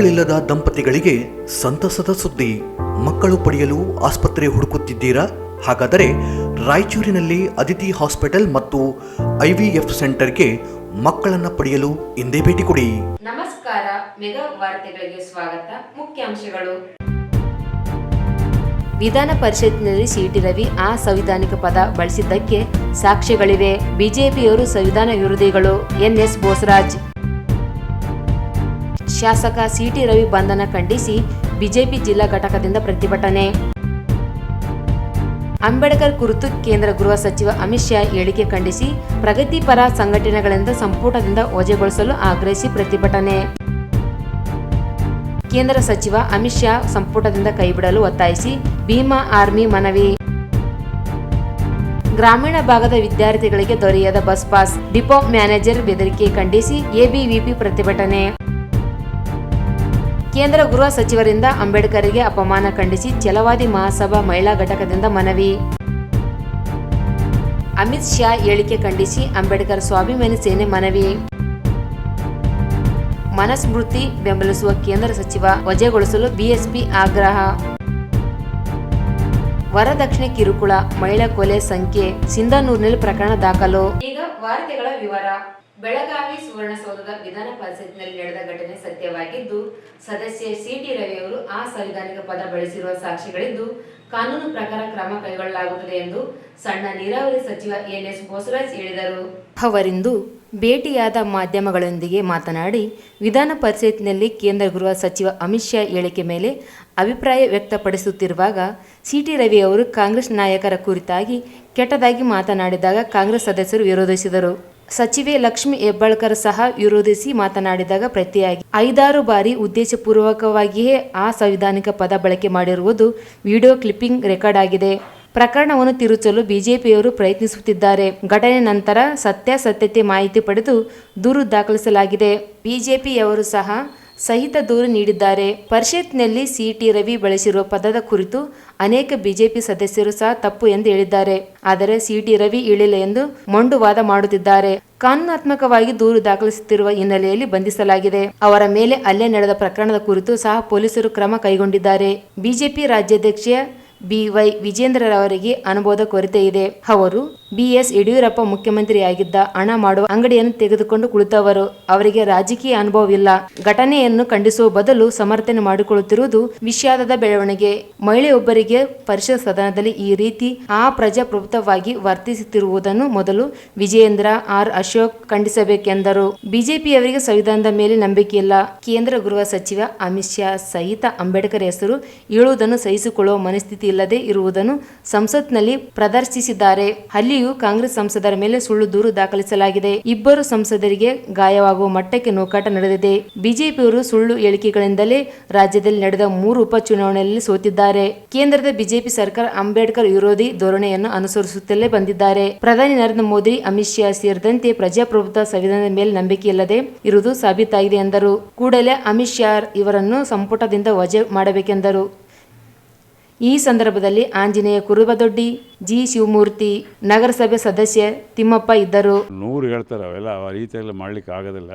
ಮಕ್ಕಳಿಲ್ಲದ ದಂಪತಿಗಳಿಗೆ ಸಂತಸದ ಸುದ್ದಿ. ಮಕ್ಕಳು ಪಡೆಯಲು ಆಸ್ಪತ್ರೆ ಹುಡುಕುತ್ತಿದ್ದೀರಾ? ಹಾಗಾದರೆ ರಾಯಚೂರಿನಲ್ಲಿ ಅದಿತಿ ಹಾಸ್ಪಿಟಲ್ ಮತ್ತು ಐವಿಎಫ್ ಸೆಂಟರ್ಗೆ ಮಕ್ಕಳನ್ನು ಪಡೆಯಲು ಇಂದೇ ಭೇಟಿ ಕೊಡಿ. ನಮಸ್ಕಾರ, ಮೆಗಾ ವಾರ್ತೆಗಳಿಗೆ ಸ್ವಾಗತ. ಮುಖ್ಯಾಂಶಗಳು ವಿಧಾನ ಪರಿಷತ್ನಲ್ಲಿ ಸಿಟಿ ರವಿ ಆ ಸಂವಿಧಾನಿಕ ಪದ ಬಳಸಿದ್ದಕ್ಕೆ ಸಾಕ್ಷ್ಯಗಳಿವೆ. ಬಿಜೆಪಿಯವರು ಸಂವಿಧಾನ ವಿರೋಧಿಗಳು ಎನ್ಎಸ್ ಬೋಸರಾಜ್. ಶಾಸಕ ಸಿಟಿ ರವಿ ಬಂಧನ ಖಂಡಿಸಿ ಬಿಜೆಪಿ ಜಿಲ್ಲಾ ಘಟಕದಿಂದ ಪ್ರತಿಭಟನೆ. ಅಂಬೇಡ್ಕರ್ ಕುರಿತು ಕೇಂದ್ರ ಗೃಹ ಸಚಿವ ಅಮಿತ್ ಶಾ ಹೇಳಿಕೆ ಖಂಡಿಸಿ ಪ್ರಗತಿಪರ ಸಂಘಟನೆಗಳಿಂದ ಸಂಪುಟದಿಂದ ವಜೆಗೊಳಿಸಲು ಆಗ್ರಹಿಸಿ ಪ್ರತಿಭಟನೆ. ಕೇಂದ್ರ ಸಚಿವ ಅಮಿತ್ ಶಾ ಸಂಪುಟದಿಂದ ಕೈಬಿಡಲು ಒತ್ತಾಯಿಸಿ ಭೀಮಾ ಆರ್ಮಿ ಮನವಿ. ಗ್ರಾಮೀಣ ಭಾಗದ ವಿದ್ಯಾರ್ಥಿಗಳಿಗೆ ದೊರೆಯದ ಬಸ್ ಪಾಸ್, ಡಿಪೋ ಮ್ಯಾನೇಜರ್ ಬೆದರಿಕೆ ಖಂಡಿಸಿ ಎಬಿವಿಪಿ ಪ್ರತಿಭಟನೆ. ಕೇಂದ್ರ ಗೃಹ ಸಚಿವರಿಂದ ಅಂಬೇಡ್ಕರ್ಗೆ ಅಪಮಾನ ಖಂಡಿಸಿ ಛಲವಾದಿ ಮಹಾಸಭಾ ಮಹಿಳಾ ಘಟಕದಿಂದ ಮನವಿ. ಅಮಿತ್ ಶಾ ಹೇಳಿಕೆ ಖಂಡಿಸಿ ಅಂಬೇಡ್ಕರ್ ಸ್ವಾಭಿಮಾನಿ ಸೇನೆ ಮನವಿ. ಮನಸ್ಮೃತಿ ಬೆಂಬಲಿಸುವ ಕೇಂದ್ರ ಸಚಿವ ವಜೆಗೊಳಿಸಲು ಬಿಎಸ್ಪಿ ಆಗ್ರಹ. ವರದಕ್ಷಿಣೆ ಕಿರುಕುಳ ಮಹಿಳಾ ಕೊಲೆ ಸಂಖ್ಯೆ ಸಿಂಧನೂರಿನಲ್ಲಿ ಪ್ರಕರಣ ದಾಖಲು. ಈಗ ವಾರ್ತೆಗಳ ವಿವರ. ಬೆಳಗಾವಿ ಸುವರ್ಣಸೌಧದ ವಿಧಾನ ಪರಿಷತ್ನಲ್ಲಿ ನಡೆದ ಘಟನೆ ಸತ್ಯವಾಗಿದ್ದು, ಸದಸ್ಯ ಸಿಟಿ ರವಿಯವರು ಆ ಸಂವಿಧಾನಿಕ ಪದ ಬಳಸಿರುವ ಸಾಕ್ಷಿಗಳಿದ್ದು, ಕಾನೂನು ಪ್ರಕಾರ ಕ್ರಮ ಕೈಗೊಳ್ಳಲಾಗುತ್ತದೆ ಎಂದು ಸಣ್ಣ ನೀರಾವರಿ ಸಚಿವ ಎನ್ಎಸ್ ಬೋಸರಾಜ್ ಹೇಳಿದರು. ಅವರಿಂದು ಭೇಟಿಯಾದ ಮಾಧ್ಯಮಗಳೊಂದಿಗೆ ಮಾತನಾಡಿ, ವಿಧಾನ ಪರಿಷತ್ನಲ್ಲಿ ಕೇಂದ್ರ ಗೃಹ ಸಚಿವ ಅಮಿತ್ ಶಾ ಹೇಳಿಕೆ ಮೇಲೆ ಅಭಿಪ್ರಾಯ ವ್ಯಕ್ತಪಡಿಸುತ್ತಿರುವಾಗ ಸಿಟಿ ರವಿ ಅವರು ಕಾಂಗ್ರೆಸ್ ನಾಯಕರ ಕುರಿತಾಗಿ ಕೆಟ್ಟದಾಗಿ ಮಾತನಾಡಿದಾಗ ಕಾಂಗ್ರೆಸ್ ಸದಸ್ಯರು ವಿರೋಧಿಸಿದರು. ಸಚಿವೆ ಲಕ್ಷ್ಮಿ ಹೆಬ್ಬಾಳ್ಕರ್ ಸಹ ವಿರೋಧಿಸಿ ಮಾತನಾಡಿದಾಗ ಪ್ರತಿಯಾಗಿ ಐದಾರು ಬಾರಿ ಉದ್ದೇಶಪೂರ್ವಕವಾಗಿಯೇ ಆ ಸಂವಿಧಾನಿಕ ಪದ ಬಳಕೆ ಮಾಡಿರುವುದು ವಿಡಿಯೋ ಕ್ಲಿಪ್ಪಿಂಗ್ ರೆಕಾರ್ಡ್ ಆಗಿದೆ. ಪ್ರಕರಣವನ್ನು ತಿರುಚಲು ಬಿಜೆಪಿಯವರು ಪ್ರಯತ್ನಿಸುತ್ತಿದ್ದಾರೆ. ಘಟನೆ ನಂತರ ಸತ್ಯಾಸತ್ಯತೆ ಮಾಹಿತಿ ಪಡೆದು ದೂರು ದಾಖಲಿಸಲಾಗಿದೆ. ಬಿಜೆಪಿಯವರು ಸಹ ಸಹಿತ ದೂರು ನೀಡಿದ್ದಾರೆ. ಪರಿಷತ್ನಲ್ಲಿ ಸಿಟಿ ರವಿ ಬಳಸಿರುವ ಪದದ ಕುರಿತು ಅನೇಕ ಬಿಜೆಪಿ ಸದಸ್ಯರು ಸಹ ತಪ್ಪು ಎಂದು ಹೇಳಿದ್ದಾರೆ. ಆದರೆ ಸಿಟಿ ರವಿ ಇಳಿಲ್ಲ ಎಂದು ಮೊಂಡು ವಾದ ಮಾಡುತ್ತಿದ್ದಾರೆ. ಕಾನೂನಾತ್ಮಕವಾಗಿ ದೂರು ದಾಖಲಿಸುತ್ತಿರುವ ಹಿನ್ನೆಲೆಯಲ್ಲಿ ಬಂಧಿಸಲಾಗಿದೆ. ಅವರ ಮೇಲೆ ಹಲ್ಲೆ ನಡೆದ ಪ್ರಕರಣದ ಕುರಿತು ಸಹ ಪೊಲೀಸರು ಕ್ರಮ ಕೈಗೊಂಡಿದ್ದಾರೆ. ಬಿಜೆಪಿ ರಾಜ್ಯಾಧ್ಯಕ್ಷ ಬಿವೈ ವಿಜೇಂದ್ರರವರಿಗೆ ಅನುಭವದ ಕೊರತೆ ಇದೆ. ಅವರು ಬಿಎಸ್ ಯಡಿಯೂರಪ್ಪ ಮುಖ್ಯಮಂತ್ರಿಯಾಗಿದ್ದ ಹಣ ಮಾಡುವ ಅಂಗಡಿಯನ್ನು ತೆಗೆದುಕೊಂಡು ಕುಳಿತವರು. ಅವರಿಗೆ ರಾಜಕೀಯ ಅನುಭವವಿಲ್ಲ. ಘಟನೆಯನ್ನು ಖಂಡಿಸುವ ಬದಲು ಸಮರ್ಥನೆ ಮಾಡಿಕೊಳ್ಳುತ್ತಿರುವುದು ವಿಷಾದದ ಬೆಳವಣಿಗೆ. ಮಹಿಳೆಯೊಬ್ಬರಿಗೆ ಪರಿಷತ್ ಸದನದಲ್ಲಿ ಈ ರೀತಿ ಆ ಪ್ರಜಾಪ್ರಭುತ್ವವಾಗಿ ವರ್ತಿಸುತ್ತಿರುವುದನ್ನು ಮೊದಲು ವಿಜೇಂದ್ರ ಆರ್ ಅಶೋಕ್ ಖಂಡಿಸಬೇಕೆಂದರು. ಬಿಜೆಪಿಯವರಿಗೆ ಸಂವಿಧಾನದ ಮೇಲೆ ನಂಬಿಕೆ ಇಲ್ಲ. ಕೇಂದ್ರ ಗೃಹ ಸಚಿವ ಅಮಿತ್ ಶಾ ಸಹಿತ ಅಂಬೇಡ್ಕರ್ ಹೆಸರು ಹೇಳುವುದನ್ನು ಸಹಿಸಿಕೊಳ್ಳುವ ಮನಸ್ಥಿತಿ ಇಲ್ಲದೆ ಇರುವುದನ್ನು ಸಂಸತ್ನಲ್ಲಿ ಪ್ರದರ್ಶಿಸಿದ್ದಾರೆ. ಅಲ್ಲಿಯೂ ಕಾಂಗ್ರೆಸ್ ಸಂಸದರ ಮೇಲೆ ಸುಳ್ಳು ದೂರು ದಾಖಲಿಸಲಾಗಿದೆ. ಇಬ್ಬರು ಸಂಸದರಿಗೆ ಗಾಯವಾಗುವ ಮಟ್ಟಕ್ಕೆ ನೂಕಾಟ ನಡೆದಿದೆ. ಬಿಜೆಪಿಯವರು ಸುಳ್ಳು ಹೇಳಿಕೆಗಳಿಂದಲೇ ರಾಜ್ಯದಲ್ಲಿ ನಡೆದ ಮೂರು ಉಪಚುನಾವಣೆಯಲ್ಲಿ ಸೋತಿದ್ದಾರೆ. ಕೇಂದ್ರದ ಬಿಜೆಪಿ ಸರ್ಕಾರ ಅಂಬೇಡ್ಕರ್ ವಿರೋಧಿ ಧೋರಣೆಯನ್ನು ಅನುಸರಿಸುತ್ತಲೇ ಬಂದಿದ್ದಾರೆ. ಪ್ರಧಾನಿ ನರೇಂದ್ರ ಮೋದಿ, ಅಮಿತ್ ಶಾ ಸೇರಿದಂತೆ ಪ್ರಜಾಪ್ರಭುತ್ವ ಸಂವಿಧಾನದ ಮೇಲೆ ನಂಬಿಕೆ ಇಲ್ಲದೆ ಇರುವುದು ಸಾಬೀತಾಗಿದೆ ಎಂದರು. ಕೂಡಲೇ ಅಮಿತ್ ಶಾ ಇವರನ್ನು ಸಂಪುಟದಿಂದ ವಜಾ ಮಾಡಬೇಕೆಂದರು. ಈ ಸಂದರ್ಭದಲ್ಲಿ ಆಂಜನೇಯ ಕುರುಬದೊಡ್ಡಿ ಜಿ. ಶಿವಮೂರ್ತಿ ನಗರಸಭೆ ಸದಸ್ಯ ತಿಮ್ಮಪ್ಪ ಇದ್ದರು. ನೂರು ಹೇಳ್ತಾರೆ ಅವೆಲ್ಲ ಆ ರೀತಿಯೆಲ್ಲ ಮಾಡ್ಲಿಕ್ಕೆ ಆಗೋದಿಲ್ಲ.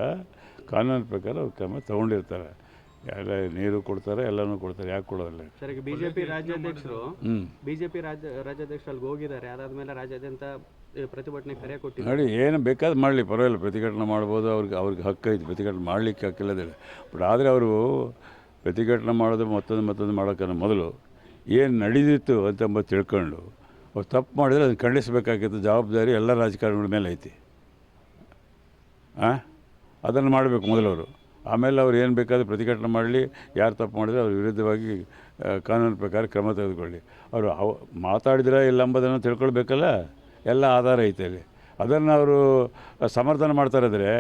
ಕಾನೂನು ಪ್ರಕಾರ ಅವ್ರು ಕ್ರಮ ತಗೊಂಡಿರ್ತಾರೆ. ಎಲ್ಲ ನೀರು ಕೊಡ್ತಾರೆ ಎಲ್ಲನೂ ಕೊಡ್ತಾರೆ ಯಾಕೆ ಕೊಡೋದಿಲ್ಲ? ಸರ್ ಈಗ ಬಿಜೆಪಿ ರಾಜ್ಯಾಧ್ಯಕ್ಷರು ಜೆ ಬಿಜೆಪಿ ರಾಜ್ಯ ರಾಜ್ಯಾಧ್ಯಕ್ಷರು ಅಲ್ಲಿ ಹೋಗಿದ್ದಾರೆ. ಅದಾದ್ಮೇಲೆ ರಾಜ್ಯಾದ್ಯಂತ ಈ ಪ್ರತಿಭಟನೆ ಕರೆ ಕೊಟ್ಟಿದ್ದಾರೆ. ನೋಡಿ ಏನು ಬೇಕಾದ್ರೂ ಮಾಡಲಿ ಪರವಾಗಿಲ್ಲ ಪ್ರತಿಭಟನೆ ಮಾಡ್ಬೋದು ಅವ್ರಿಗೆ ಅವ್ರಿಗೆ ಹಕ್ಕು ಐತಿ ಪ್ರತಿಭಟನೆ ಮಾಡಲಿಕ್ಕೆ ಹಕ್ಕಿಲ್ಲದಿಲ್ಲ. ಬಟ್ ಆದರೆ ಅವರು ಪ್ರತಿಭಟನೆ ಮಾಡೋದು ಮತ್ತೊಂದು ಮತ್ತೊಂದು ಮಾಡೋಕ್ಕನ್ನ ಮೊದಲು. ಏನು ನಡೆದಿತ್ತು ಅಂತಂಬ ತಿಳ್ಕೊಂಡು, ಅವ್ರು ತಪ್ಪು ಮಾಡಿದ್ರೆ ಅದನ್ನು ಖಂಡಿಸಬೇಕಾಗಿತ್ತು, ಜವಾಬ್ದಾರಿ ಎಲ್ಲ ರಾಜಕಾರಣಿಗಳ ಮೇಲೆ ಐತಿ. ಹಾಂ ಅದನ್ನು ಮಾಡಬೇಕು ಮೊದಲವರು. ಆಮೇಲೆ ಅವ್ರು ಏನು ಬೇಕಾದರೂ ಪ್ರತಿಭಟನೆ ಮಾಡಲಿ, ಯಾರು ತಪ್ಪು ಮಾಡಿದ್ರೆ ಅವ್ರ ವಿರುದ್ಧವಾಗಿ ಕಾನೂನು ಪ್ರಕಾರ ಕ್ರಮ ತೆಗೆದುಕೊಳ್ಳಿ. ಅವರು ಅವ, ಮಾತಾಡಿದ್ರೆ ಇಲ್ಲ ಎಂಬುದನ್ನು ತಿಳ್ಕೊಳ್ಬೇಕಲ್ಲ? ಎಲ್ಲ ಆಧಾರ ಐತೆ ಅಲ್ಲಿ. ಅದನ್ನು ಅವರು ಸಮರ್ಥನೆ ಮಾಡ್ತಾರಿದ್ರೆ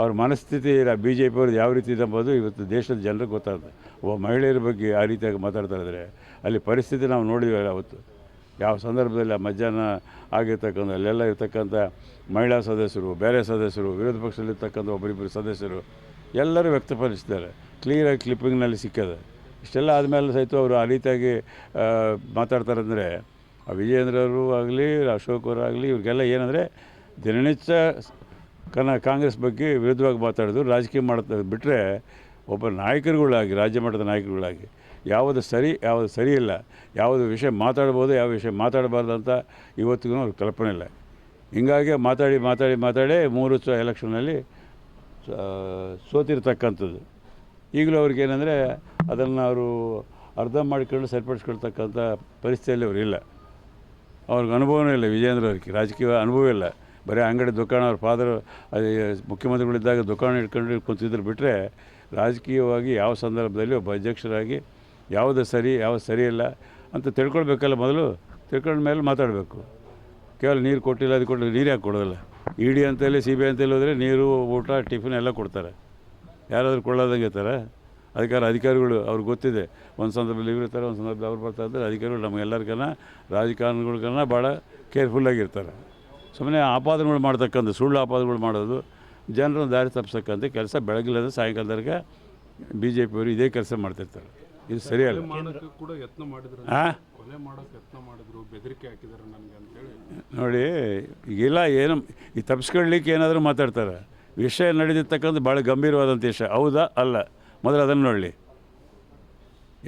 ಅವ್ರ ಮನಸ್ಥಿತಿ ಬಿ ಜೆ ಪಿಯವ್ರದ್ದು ಯಾವ ರೀತಿ ಇದೆ ಅಂಬೋದು ಇವತ್ತು ದೇಶದ ಜನರಿಗೆ ಗೊತ್ತಾಗುತ್ತೆ. ಒಬ್ಬ ಮಹಿಳೆಯರ ಬಗ್ಗೆ ಆ ರೀತಿಯಾಗಿ ಮಾತಾಡ್ತಾ ಇದ್ದಾರೆ ಅಲ್ಲಿ ಪರಿಸ್ಥಿತಿ ನಾವು ನೋಡಿದ್ವಿ ಅವತ್ತು. ಯಾವ ಸಂದರ್ಭದಲ್ಲಿ ಆ ಮಧ್ಯಾಹ್ನ ಆಗಿರ್ತಕ್ಕಂಥ, ಅಲ್ಲೆಲ್ಲ ಇರ್ತಕ್ಕಂಥ ಮಹಿಳಾ ಸದಸ್ಯರು, ಬೇರೆ ಸದಸ್ಯರು, ವಿರೋಧ ಪಕ್ಷದಲ್ಲಿರ್ತಕ್ಕಂಥ ಒಬ್ಬರಿಬ್ಬರು ಸದಸ್ಯರು ಎಲ್ಲರೂ ವ್ಯಕ್ತಪಡಿಸಿದ್ದಾರೆ. ಕ್ಲೀಯರಾಗಿ ಕ್ಲಿಪ್ಪಿಂಗ್ನಲ್ಲಿ ಸಿಕ್ಕದೆ. ಇಷ್ಟೆಲ್ಲ ಆದಮೇಲೆ ಸಹಿತ ಅವರು ಆ ರೀತಿಯಾಗಿ ಮಾತಾಡ್ತಾರೆ ಅಂದರೆ ವಿಜಯೇಂದ್ರವರು ಆಗಲಿ ಅಶೋಕ್ ಅವರಾಗಲಿ ಇವ್ರಿಗೆಲ್ಲ ಏನಂದರೆ ದಿನನಿತ್ಯ ಕನ, ಕಾಂಗ್ರೆಸ್ ಬಗ್ಗೆ ವಿರುದ್ಧವಾಗಿ ಮಾತಾಡೋದು ರಾಜಕೀಯ ಮಾಡ್ತಾ ಬಿಟ್ಟರೆ ಒಬ್ಬ ನಾಯಕರುಗಳಾಗಿ, ರಾಜ್ಯ ಮಟ್ಟದ ನಾಯಕರುಗಳಾಗಿ ಯಾವುದು ಸರಿ ಯಾವುದು ಸರಿ ಇಲ್ಲ, ಯಾವುದು ವಿಷಯ ಮಾತಾಡ್ಬೋದು, ಯಾವ ವಿಷಯ ಮಾತಾಡಬಾರ್ದು ಅಂತ ಇವತ್ತಿಗೂ ಅವ್ರಿಗೆ ಕಲ್ಪನೆ ಇಲ್ಲ. ಹಿಂಗಾಗಿ ಮಾತಾಡಿ ಮಾತಾಡಿ ಮಾತಾಡಿ ಮೂರು ಸ, ಎಲೆಕ್ಷನ್ನಲ್ಲಿ ಸೋತಿರ್ತಕ್ಕಂಥದ್ದು. ಈಗಲೂ ಅವ್ರಿಗೆ ಏನಂದರೆ ಅದನ್ನು ಅವರು ಅರ್ಧ ಮಾಡಿಕೊಂಡು ಸರಿಪಡಿಸ್ಕೊಳ್ತಕ್ಕಂಥ ಪರಿಸ್ಥಿತಿಯಲ್ಲಿ ಅವರು ಇಲ್ಲ. ಅವ್ರಿಗೆ ಅನುಭವನೂ ಇಲ್ಲ ವಿಜೇಂದ್ರ ಅವ್ರಿಗೆ, ರಾಜಕೀಯ ಅನುಭವ ಇಲ್ಲ. ಬರೀ ಅಂಗಡಿ ದುಕಾಣ ಅವ್ರ ಫಾದರ್ ಮುಖ್ಯಮಂತ್ರಿಗಳಿದ್ದಾಗ ದುಕಾನ ಇಟ್ಕೊಂಡು ಕುಂತಿದ್ರು ಬಿಟ್ಟರೆ ರಾಜಕೀಯವಾಗಿ ಯಾವ ಸಂದರ್ಭದಲ್ಲಿ ಒಬ್ಬ ಅಧ್ಯಕ್ಷರಾಗಿ ಯಾವುದು ಸರಿ ಯಾವುದು ಸರಿ ಇಲ್ಲ ಅಂತ ತಿಳ್ಕೊಳ್ಬೇಕಲ್ಲ ಮೊದಲು. ತಿಳ್ಕೊಂಡ ಮೇಲೆ ಮಾತಾಡಬೇಕು. ಕೇವಲ ನೀರು ಕೊಟ್ಟಿಲ್ಲ, ಅದು ಕೊಟ್ಟಿಲ್ಲ, ನೀರು ಯಾಕೆ ಕೊಡೋದಿಲ್ಲ? ಇ ಡಿ ಅಂತೇಳಿ ಸಿ ಬಿ ಐ ಅಂತೇಳಿ ಹೋದರೆ ನೀರು, ಊಟ, ಟಿಫಿನ್ ಎಲ್ಲ ಕೊಡ್ತಾರೆ. ಯಾರಾದರೂ ಕೊಳ್ಳೋದಂಗೆ ಇರ್ತಾರೆ? ಅಧಿಕಾರ ಅಧಿಕಾರಿಗಳು, ಅವ್ರಿಗೆ ಗೊತ್ತಿದೆ. ಒಂದು ಸಂದರ್ಭದಲ್ಲಿ ಇವ್ರು ಇರ್ತಾರೆ, ಒಂದು ಸಂದರ್ಭದಲ್ಲಿ ಅವ್ರು ಬರ್ತಾ ಇದ್ದಾರೆ ಅಧಿಕಾರಿಗಳು ನಮಗೆಲ್ಲರಿಗನ್ನ, ರಾಜಕಾರಣಿಗಳ್ಗನ್ನ ಭಾಳ ಕೇರ್ಫುಲ್ಲಾಗಿರ್ತಾರೆ ಸುಮ್ಮನೆ ಆಪಾದನೆಗಳು ಮಾಡ್ತಕ್ಕಂಥ ಸುಳ್ಳು ಆಪಾದನೆಗಳು ಮಾಡೋದು ಜನರನ್ನು ದಾರಿ ತಪ್ಪಿಸ್ತಕ್ಕಂಥ ಕೆಲಸ ಬೆಳಗಿಲ್ಲದ ಸಾಯಂಕಾಲದವರೆಗೆ ಬಿ ಜೆ ಪಿಯವರು ಇದೇ ಕೆಲಸ ಮಾಡ್ತಿರ್ತಾರೆ. ಇದು ಸರಿಯಲ್ಲ. ನೋಡಿ ಈಗಿಲ್ಲ ಏನು ಈ ತಪ್ಪಿಸ್ಕೊಳ್ಲಿಕ್ಕೆ ಏನಾದರೂ ಮಾತಾಡ್ತಾರೆ. ವಿಷಯ ನಡೆದಿರ್ತಕ್ಕಂಥ ಭಾಳ ಗಂಭೀರವಾದಂಥ ವಿಷಯ. ಹೌದಾ? ಅಲ್ಲ. ಮೊದಲು ಅದನ್ನು ನೋಡಲಿ.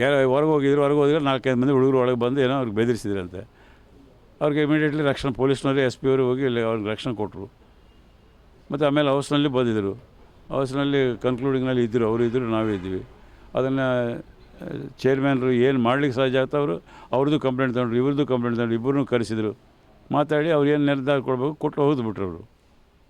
ಯಾರು ಹೊರಗೆ ಹೋಗಿದ್ರು ಹೊರಗೆ ಹೋದ್ರೆ ನಾಲ್ಕೈದು ಮಂದಿ ಹುಡುಗರು ಒಳಗೆ ಬಂದು ಏನೋ ಅವ್ರಿಗೆ ಬೆದರಿಸಿದ್ರಂತೆ. ಅವ್ರಿಗೆ ಇಮಿಡಿಯೇಟ್ಲಿ ರಕ್ಷಣೆ ಪೊಲೀಸ್ನವರು ಎಸ್ ಪಿ ಅವರು ಹೋಗಿ ಇಲ್ಲಿ ಅವ್ರಿಗೆ ರಕ್ಷಣೆ ಕೊಟ್ಟರು ಮತ್ತು ಆಮೇಲೆ ಹೌಸ್ನಲ್ಲಿ ಬಂದಿದ್ದರು. ಹೌಸ್ನಲ್ಲಿ ಕನ್ಕ್ಲೂಡಿಂಗ್ನಲ್ಲಿ ಇದ್ದರು. ಅವರು ಇದ್ದರು ನಾವೇ ಇದ್ವಿ. ಅದನ್ನು ಚೇರ್ಮನ್ರು ಏನು ಮಾಡ್ಲಿಕ್ಕೆ ಸಾಧ್ಯ ಆಗ್ತಾ ಅವರು ಅವ್ರದ್ದು ಕಂಪ್ಲೇಂಟ್ ತಗೊಂಡ್ರು ಇವ್ರದ್ದು ಕಂಪ್ಲೇಂಟ್ ತಗೊಂಡ್ರು ಇಬ್ಬರನ್ನೂ ಕರೆಸಿದರು. ಮಾತಾಡಿ ಅವ್ರು ಏನು ನಿರ್ಧಾರ ಕೊಡಬೇಕು ಕೊಟ್ಟು ಹೋದ್ ಬಿಟ್ರು ಅವರು.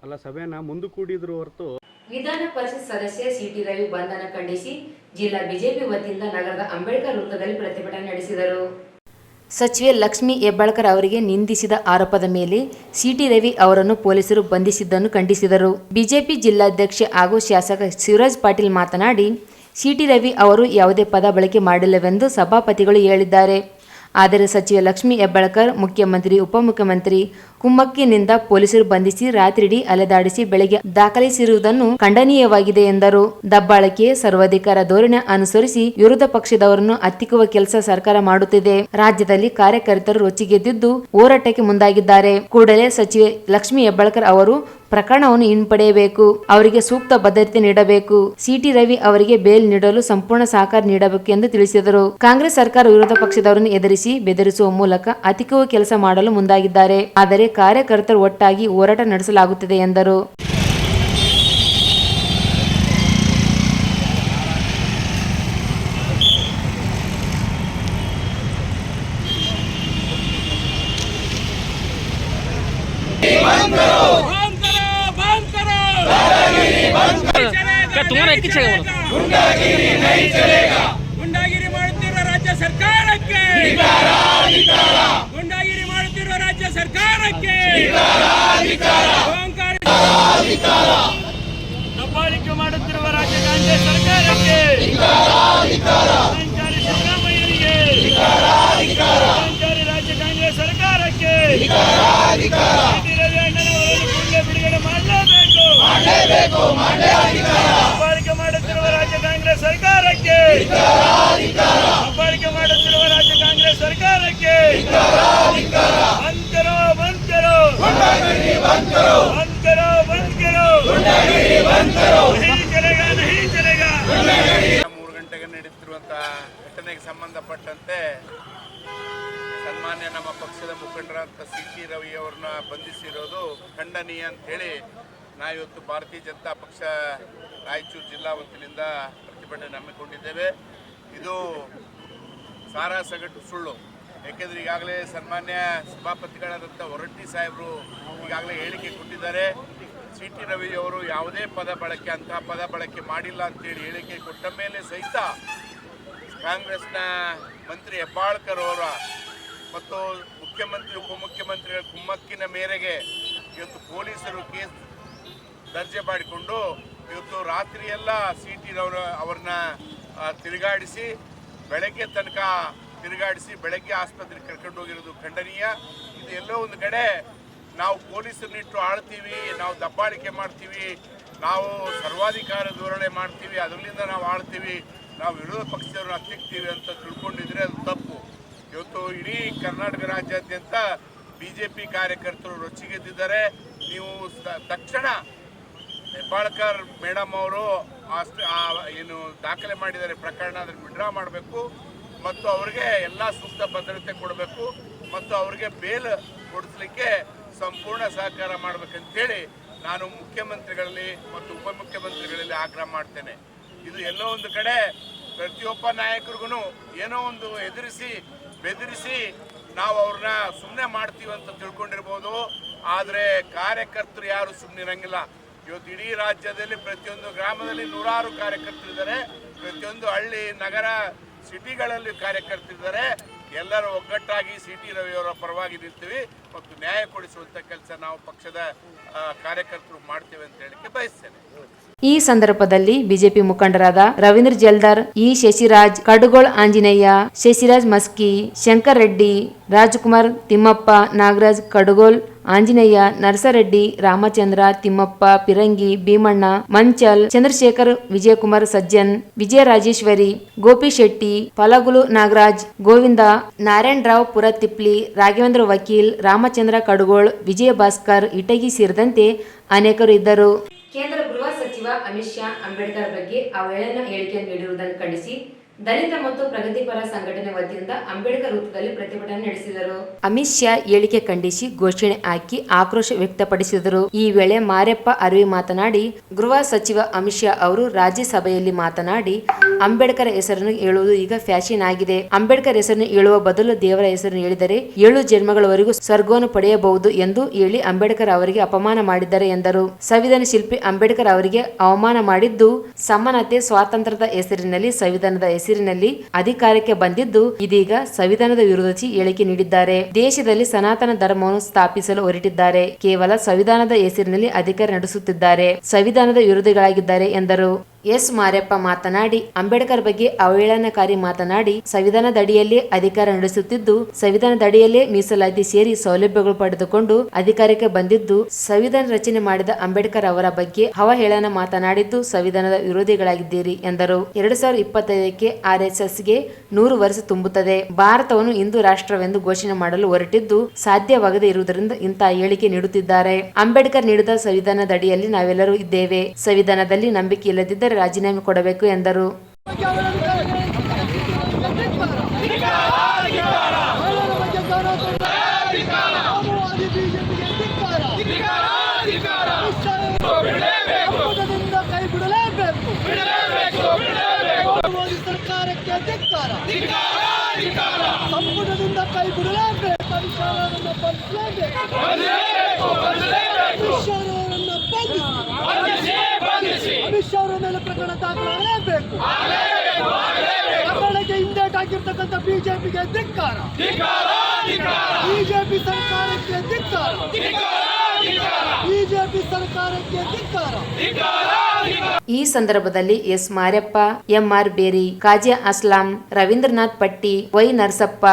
ಅಲ್ಲ ಸಭೆನ ಮುಂದೆ ಕೂಡಿದ್ರು ಹೊರತು. ವಿಧಾನ ಪರಿಷತ್ ಸದಸ್ಯ ಸಿಟಿ ರವಿ ಬಂಧನ ಖಂಡಿಸಿ ಜಿಲ್ಲಾ ಬಿಜೆಪಿ ವತಿಯಿಂದ ನಗರದ ಅಂಬೇಡ್ಕರ್ ವೃತ್ತದಲ್ಲಿ ಪ್ರತಿಭಟನೆ ನಡೆಸಿದರು. ಸಚಿವೆ ಲಕ್ಷ್ಮಿ ಹೆಬ್ಬಾಳ್ಕರ್ ಅವರಿಗೆ ನಿಂದಿಸಿದ ಆರೋಪದ ಮೇಲೆ ಸಿಟಿ ರವಿ ಅವರನ್ನು ಪೊಲೀಸರು ಬಂಧಿಸಿದ್ದನ್ನು ಖಂಡಿಸಿದರು. ಬಿಜೆಪಿ ಜಿಲ್ಲಾಧ್ಯಕ್ಷ ಹಾಗೂ ಶಾಸಕ ಶಿವರಾಜ್ ಪಾಟೀಲ್ ಮಾತನಾಡಿ, ಸಿಟಿ ರವಿ ಅವರು ಯಾವುದೇ ಪದ ಬಳಕೆ ಮಾಡಿಲ್ಲವೆಂದು ಸಭಾಪತಿಗಳು ಹೇಳಿದ್ದಾರೆ. ಆದರೆ ಸಚಿವೆ ಲಕ್ಷ್ಮಿ ಹೆಬ್ಬಾಳ್ಕರ್, ಮುಖ್ಯಮಂತ್ರಿ, ಉಪಮುಖ್ಯಮಂತ್ರಿ ಕುಮ್ಮಕ್ಕಿನಿಂದ ಪೊಲೀಸರು ಬಂಧಿಸಿ ರಾತ್ರಿಡಿ ಅಲೆದಾಡಿಸಿ ಬೆಳಗ್ಗೆ ದಾಖಲಿಸಿರುವುದನ್ನು ಖಂಡನೀಯವಾಗಿದೆ ಎಂದರು. ದಬ್ಬಾಳಿಕೆ ಸರ್ವಾಧಿಕಾರ ಧೋರಣೆ ಅನುಸರಿಸಿ ವಿರೋಧ ಪಕ್ಷದವರನ್ನು ಹತ್ತಿಕ್ಕುವ ಕೆಲಸ ಸರ್ಕಾರ ಮಾಡುತ್ತಿದೆ. ರಾಜ್ಯದಲ್ಲಿ ಕಾರ್ಯಕರ್ತರು ರೊಚ್ಚಿಗೆದ್ದಿದ್ದು ಹೋರಾಟಕ್ಕೆ ಮುಂದಾಗಿದ್ದಾರೆ. ಕೂಡಲೇ ಸಚಿವೆ ಲಕ್ಷ್ಮಿ ಹೆಬ್ಬಾಳ್ಕರ್ ಅವರು ಪ್ರಕರಣವನ್ನು ಹಿಂಪಡೆಯಬೇಕು. ಅವರಿಗೆ ಸೂಕ್ತ ಭದ್ರತೆ ನೀಡಬೇಕು. ಸಿಟಿ ರವಿ ಅವರಿಗೆ ಬೇಲ್ ನೀಡಲು ಸಂಪೂರ್ಣ ಸಹಕಾರ ನೀಡಬೇಕು ಎಂದು ತಿಳಿಸಿದರು. ಕಾಂಗ್ರೆಸ್ ಸರ್ಕಾರ ವಿರೋಧ ಪಕ್ಷದವರನ್ನು ಎದುರಿಸಿ ಬೆದರಿಸುವ ಮೂಲಕ ಅತಿಕವು ಕೆಲಸ ಮಾಡಲು ಮುಂದಾಗಿದ್ದಾರೆ. ಆದರೆ ಕಾರ್ಯಕರ್ತರು ಒಟ್ಟಾಗಿ ಹೋರಾಟ ನಡೆಸಲಾಗುತ್ತಿದೆ ಎಂದರು क्या तुम्हारा एक ही चलेगा ಗುಂಡಾಗಿರಿ ಗುಂಡಾಗಿರಿ ಮಾಡುತ್ತಿರುವ ರಾಜ್ಯ ಸರ್ಕಾರಕ್ಕೆ ಗುಂಡಾಗಿರಿ ಮಾಡುತ್ತಿರುವ ರಾಜ್ಯ ಸರ್ಕಾರಕ್ಕೆ! ದಬ್ಬಾಳಿಕೆ ಮಾಡುತ್ತಿರುವ ರಾಜ್ಯ ಕಾಂಗ್ರೆಸ್ ಸರ್ಕಾರಕ್ಕೆ! ಸಂಚಾರಿ ಸಿದ್ದರಾಮಯ್ಯರಿಗೆ ಸಂಚಾರಿ ರಾಜ್ಯ ಕಾಂಗ್ರೆಸ್ ಸರ್ಕಾರಕ್ಕೆ! ಕೂಡಲೇ ಬಿಡುಗಡೆ ಮಾಡಲೇಬೇಕು! ದಬ್ಬಾಳಿಕೆ ಮಾಡುತ್ತಿರುವ ರಾಜ್ಯ ಕಾಂಗ್ರೆಸ್ ಸರ್ಕಾರಕ್ಕೆ! ದಬ್ಬಾಳಿಕೆ ಮಾಡುತ್ತಿರುವ ರಾಜ್ಯ ಕಾಂಗ್ರೆಸ್ ಸರ್ಕಾರಕ್ಕೆ! ಬಂಕರೋ ಬಂಕರೋ ಬಂಕರೋ ಬಂಕರೋ नहीं चलेगा नहीं चलेगा ಮೂರು ಗಂಟೆಗೆ ನಡೆಯುತ್ತಿರುವಂತಹ ಘಟನೆಗೆ ಸಂಬಂಧಪಟ್ಟಂತೆ ಸನ್ಮಾನ್ಯ ನಮ್ಮ ಪಕ್ಷದ ಮುಖಂಡರಾದಂಥ ಸಿ ಟಿ ರವಿ ಅವ್ರನ್ನ ಬಂಧಿಸಿರೋದು ಖಂಡನೀಯ ಅಂತೇಳಿ ನಾವಿವತ್ತು ಭಾರತೀಯ ಜನತಾ ಪಕ್ಷ ರಾಯಚೂರು ಜಿಲ್ಲಾ ವತಿಯಿಂದ ಪ್ರತಿಭಟನೆ ಹಮ್ಮಿಕೊಂಡಿದ್ದೇವೆ ಇದು ಸಾರಾ ಸಗಟು ಸುಳ್ಳು ಯಾಕೆಂದರೆ ಈಗಾಗಲೇ ಸನ್ಮಾನ್ಯ ಸಭಾಪತಿಗಳಾದಂಥ ಹೊರಟ್ಟಿ ಸಾಹೇಬರು ಈಗಾಗಲೇ ಹೇಳಿಕೆ ಕೊಟ್ಟಿದ್ದಾರೆ. ಸಿ ಟಿ ರವಿ ಅವರು ಯಾವುದೇ ಪದ ಬಳಕೆ ಅಂತಹ ಪದ ಬಳಕೆ ಮಾಡಿಲ್ಲ ಅಂತೇಳಿ ಹೇಳಿಕೆ ಕೊಟ್ಟ ಮೇಲೆ ಸಹಿತ ಕಾಂಗ್ರೆಸ್ನ ಮಂತ್ರಿ ಹೆಬ್ಬಾಳ್ಕರ್ ಅವರ ಮತ್ತು ಮುಖ್ಯಮಂತ್ರಿ, ಉಪಮುಖ್ಯಮಂತ್ರಿಗಳ ಕುಮ್ಮಕ್ಕಿನ ಮೇರೆಗೆ ಇವತ್ತು ಪೊಲೀಸರು ಕೇಸ್ ದರ್ಜೆ ಮಾಡಿಕೊಂಡು ಇವತ್ತು ರಾತ್ರಿಯೆಲ್ಲ ಸಿ ಟಿ ರವರ ಅವ್ರನ್ನ ತಿರುಗಾಡಿಸಿ ಬೆಳಗ್ಗೆ ತನಕ ತಿರುಗಾಡಿಸಿ ಬೆಳಗ್ಗೆ ಆಸ್ಪತ್ರೆಗೆ ಕರ್ಕೊಂಡು ಹೋಗಿರೋದು ಖಂಡನೀಯ. ಇದು ಎಲ್ಲೋ ಒಂದು ಕಡೆ ನಾವು ಪೊಲೀಸರನ್ನಿಟ್ಟು ಆಳ್ತೀವಿ, ನಾವು ದಬ್ಬಾಳಿಕೆ ಮಾಡ್ತೀವಿ, ನಾವು ಸರ್ವಾಧಿಕಾರ ಧೋರಣೆ ಮಾಡ್ತೀವಿ ಅದರಿಂದ ನಾವು ಆಳ್ತೀವಿ, ನಾವು ವಿರೋಧ ಪಕ್ಷದವ್ರನ್ನ ಹತ್ತಿಕ್ತೀವಿ ಅಂತ ತಿಳ್ಕೊಂಡಿದ್ರೆ ಅದು ತಪ್ಪು. ಇವತ್ತು ಇಡೀ ಕರ್ನಾಟಕ ರಾಜ್ಯಾದ್ಯಂತ ಬಿ ಜೆ ಪಿ ಕಾರ್ಯಕರ್ತರು ರೊಚ್ಚಿಗೆದ್ದಿದ್ದಾರೆ. ನೀವು ತಕ್ಷಣ ಹೆಬ್ಬಾಳ್ಕರ್ ಮೇಡಮ್ ಅವರು ಆ, ಏನು ದಾಖಲೆ ಮಾಡಿದ್ದಾರೆ ಪ್ರಕರಣ, ಅದನ್ನು ವಿಡ್ರಾ ಮಾಡಬೇಕು. ಮತ್ತು ಅವರಿಗೆ ಎಲ್ಲ ಸೂಕ್ತ ಭದ್ರತೆ ಕೊಡಬೇಕು ಮತ್ತು ಅವರಿಗೆ ಬೇಲ್ ಕೊಡಿಸ್ಲಿಕ್ಕೆ ಸಂಪೂರ್ಣ ಸಹಕಾರ ಮಾಡಬೇಕಂತೇಳಿ ನಾನು ಮುಖ್ಯಮಂತ್ರಿಗಳಲ್ಲಿ ಮತ್ತು ಉಪಮುಖ್ಯಮಂತ್ರಿಗಳಲ್ಲಿ ಆಗ್ರಹ ಮಾಡ್ತೇನೆ. ಇದು ಎಲ್ಲೋ ಒಂದು ಕಡೆ ಪ್ರತಿಯೊಬ್ಬ ನಾಯಕರಿಗೂ ಏನೋ ಒಂದು ಎದುರಿಸಿ, ಬೆದರಿಸಿ ನಾವು ಅವ್ರನ್ನ ಸುಮ್ಮನೆ ಮಾಡ್ತೀವಿ ಅಂತ ತಿಳ್ಕೊಂಡಿರ್ಬೋದು. ಆದರೆ ಕಾರ್ಯಕರ್ತರು ಯಾರು ಸುಮ್ಮನೆ ಇರಂಗಿಲ್ಲ. ಇವತ್ತು ಇಡೀ ರಾಜ್ಯದಲ್ಲಿ ಪ್ರತಿಯೊಂದು ಗ್ರಾಮದಲ್ಲಿ ನೂರಾರು ಕಾರ್ಯಕರ್ತರಿದ್ದಾರೆ. ಪ್ರತಿಯೊಂದು ಹಳ್ಳಿ, ನಗರ ಸಿಟಿಗಳಲ್ಲಿ ಕಾರ್ಯಕರ್ತಿದ್ದಾರೆ ಎಲ್ಲರೂ ಒಗ್ಗಟ್ಟಾಗಿ ಸಿಟಿ ರವಿಯವರ ಪರವಾಗಿ ನಿಲ್ತೀವಿ ಮತ್ತು ನ್ಯಾಯ ಕೊಡಿಸುವಂಥ ಕೆಲಸ ನಾವು ಪಕ್ಷದ ಕಾರ್ಯಕರ್ತರು ಮಾಡ್ತೇವೆ ಅಂತ ಹೇಳಿಕೆ ಬಯಸ್ತೇನೆ. ಈ ಸಂದರ್ಭದಲ್ಲಿ ಬಿಜೆಪಿ ಮುಖಂಡರಾದ ರವೀಂದ್ರ ಜಲ್ದಾರ್ ಇ ಶಶಿರಾಜ್, ಕಡುಗೋಳ್ ಆಂಜನೇಯ, ಶಶಿರಾಜ್ ಮಸ್ಕಿ ಶಂಕರ್ ರೆಡ್ಡಿ ರಾಜಕುಮಾರ್ ತಿಮ್ಮಪ್ಪ, ನಾಗರಾಜ್ ಕಡುಗೋಲ್ ಆಂಜನೇಯ, ನರಸರೆಡ್ಡಿ, ರಾಮಚಂದ್ರ ತಿಮ್ಮಪ್ಪ, ಪಿರಂಗಿ, ಭೀಮಣ್ಣ, ಮಂಚಲ್, ಚಂದ್ರಶೇಖರ್, ವಿಜಯಕುಮಾರ್ ಸಜ್ಜನ್ ವಿಜಯ ರಾಜೇಶ್ವರಿ ಗೋಪಿ ಶೆಟ್ಟಿ ಪಲಗುಲು ನಾಗರಾಜ್, ಗೋವಿಂದ ನಾರಾಯಣ್ ರಾವ್ ಪುರತಿಪ್ಲಿ, ರಾಘವೇಂದ್ರ ವಕೀಲ್, ರಾಮಚಂದ್ರ ಕಡುಗೋಳ್, ವಿಜಯ ಭಾಸ್ಕರ್ ಇಟಗಿ ಸೇರಿದಂತೆ ಅನೇಕರು ಇದ್ದರು. ಕೇಂದ್ರ ಗೃಹ ಸಚಿವ ಅಮಿತ್ ಶಾ ಅಂಬೇಡ್ಕರ್ ಬಗ್ಗೆ ಅವೇಳನ ಹೇಳಿಕೆ ನೀಡಿರುವುದನ್ನು ಖಂಡಿಸಿ ದಲಿತ ಮತ್ತು ಪ್ರಗತಿಪರ ಸಂಘಟನೆ ವತಿಯಿಂದ ಅಂಬೇಡ್ಕರ್ ವೃತ್ತದಲ್ಲಿ ಪ್ರತಿಭಟನೆ ನಡೆಸಿದರು. ಅಮಿತ್ ಶಾ ಹೇಳಿಕೆ ಖಂಡಿಸಿ ಘೋಷಣೆ ಹಾಕಿ ಆಕ್ರೋಶ ವ್ಯಕ್ತಪಡಿಸಿದರು. ಈ ವೇಳೆ ಮಾರ್ಯಪ್ಪ ಅರವಿ ಮಾತನಾಡಿ, ಗೃಹ ಸಚಿವ ಅಮಿತ್ ಶಾ ಅವರು ರಾಜ್ಯಸಭೆಯಲ್ಲಿ ಮಾತನಾಡಿ, ಅಂಬೇಡ್ಕರ್ ಹೆಸರನ್ನು ಹೇಳುವುದು ಈಗ ಫ್ಯಾಷನ್ ಆಗಿದೆ. ಅಂಬೇಡ್ಕರ್ ಹೆಸರನ್ನು ಹೇಳುವ ಬದಲು ದೇವರ ಹೆಸರನ್ನು ಹೇಳಿದರೆ ಏಳು ಜನ್ಮಗಳವರೆಗೂ ಸ್ವರ್ಗವನ್ನು ಪಡೆಯಬಹುದು ಎಂದು ಹೇಳಿ ಅಂಬೇಡ್ಕರ್ ಅವರಿಗೆ ಅಪಮಾನ ಮಾಡಿದ್ದಾರೆ ಎಂದರು. ಸಂವಿಧಾನ ಶಿಲ್ಪಿ ಅಂಬೇಡ್ಕರ್ ಅವರಿಗೆ ಅವಮಾನ ಮಾಡಿದ್ದು, ಸಮಾನತೆ, ಸ್ವಾತಂತ್ರ್ಯದ ಹೆಸರಿನಲ್ಲಿ ಸಂವಿಧಾನದ ಹೆಸರಿನಲ್ಲಿ ಅಧಿಕಾರಕ್ಕೆ ಬಂದಿದ್ದು ಇದೀಗ ಸಂವಿಧಾನದ ವಿರೋಧಿಸಿ ಹೇಳಿಕೆ ನೀಡಿದ್ದಾರೆ. ದೇಶದಲ್ಲಿ ಸನಾತನ ಧರ್ಮವನ್ನು ಸ್ಥಾಪಿಸಲು ಹೊರಟಿದ್ದಾರೆ. ಕೇವಲ ಸಂವಿಧಾನದ ಹೆಸರಿನಲ್ಲಿ ಅಧಿಕಾರ ನಡೆಸುತ್ತಿದ್ದಾರೆ. ಸಂವಿಧಾನದ ವಿರೋಧಿಗಳಾಗಿದ್ದಾರೆ ಎಂದರು. ಎಸ್ ಮಾರ್ಯಪ್ಪ ಮಾತನಾಡಿ, ಅಂಬೇಡ್ಕರ್ ಬಗ್ಗೆ ಅವಹೇಳನಕಾರಿ ಮಾತನಾಡಿ ಸಂವಿಧಾನದ ಅಡಿಯಲ್ಲೇ ಅಧಿಕಾರ ನಡೆಸುತ್ತಿದ್ದು, ಸಂವಿಧಾನದಡಿಯಲ್ಲೇ ಮೀಸಲಾತಿ ಸೇರಿ ಸೌಲಭ್ಯಗಳು ಪಡೆದುಕೊಂಡು ಅಧಿಕಾರಕ್ಕೆ ಬಂದಿದ್ದು, ಸಂವಿಧಾನ ರಚನೆ ಮಾಡಿದ ಅಂಬೇಡ್ಕರ್ ಅವರ ಬಗ್ಗೆ ಅವಹೇಳನ ಮಾತನಾಡಿದ್ದು ಸಂವಿಧಾನದ ವಿರೋಧಿಗಳಾಗಿದ್ದೀರಿ ಎಂದರು. ಎರಡು ಸಾವಿರದ ಇಪ್ಪತ್ತೈದಕ್ಕೆ ಆರ್ಎಸ್ಎಸ್ಗೆ ಎಸ್ ಎಸ್ಗೆ ನೂರು ವರ್ಷ ತುಂಬುತ್ತದೆ. ಭಾರತವನ್ನು ಹಿಂದೂ ರಾಷ್ಟ್ರವೆಂದು ಘೋಷಣೆ ಮಾಡಲು ಹೊರಟಿದ್ದು ಸಾಧ್ಯವಾಗದೇ ಇರುವುದರಿಂದ ಇಂತಹ ಹೇಳಿಕೆ ನೀಡುತ್ತಿದ್ದಾರೆ. ಅಂಬೇಡ್ಕರ್ ನೀಡಿದ ಸಂವಿಧಾನದಡಿಯಲ್ಲಿ ನಾವೆಲ್ಲರೂ ಇದ್ದೇವೆ. ಸಂವಿಧಾನದಲ್ಲಿ ನಂಬಿಕೆ ಇಲ್ಲದಿದ್ದರೆ ರಾಜೀನಾಮೆ ಕೊಡಬೇಕು ಎಂದರು. ಸಂಪುಟದಿಂದ ಕೈ ಬಿಡಲೇಬೇಕು ಮೋದಿ ಸರ್ಕಾರಕ್ಕೆ ಧಿಕ್ಕಾರ ಸಂಪುಟದಿಂದ ಕೈ ಬಿಡಲೇಬೇಕು ಅಮಿತ್ ಶಾ ಅವರನ್ನು ಬಂಧಿಸಿ ಅಮಿತ್ ಶಾ ಅವರ ಮೇಲೆ ಪ್ರಕರಣ ದಾಖಲಾಗಲೇಬೇಕು ಪ್ರಕರಣಕ್ಕೆ ಹಿಂದೇಟ್ ಹಾಕಿರ್ತಕ್ಕಂಥ ಬಿಜೆಪಿಗೆ ಧಿಕ್ಕಾರ. ಬಿಜೆಪಿ ಸರ್ಕಾರಕ್ಕೆ ಧಿಕ್ಕಾರ. ಬಿಜೆಪಿ ಸರ್ಕಾರಕ್ಕೆ ಧಿಕ್ಕಾರ. ಈ ಸಂದರ್ಭದಲ್ಲಿ S Mareppa MR Beri Kazi Aslam Ravindranath Patti Y Narasappa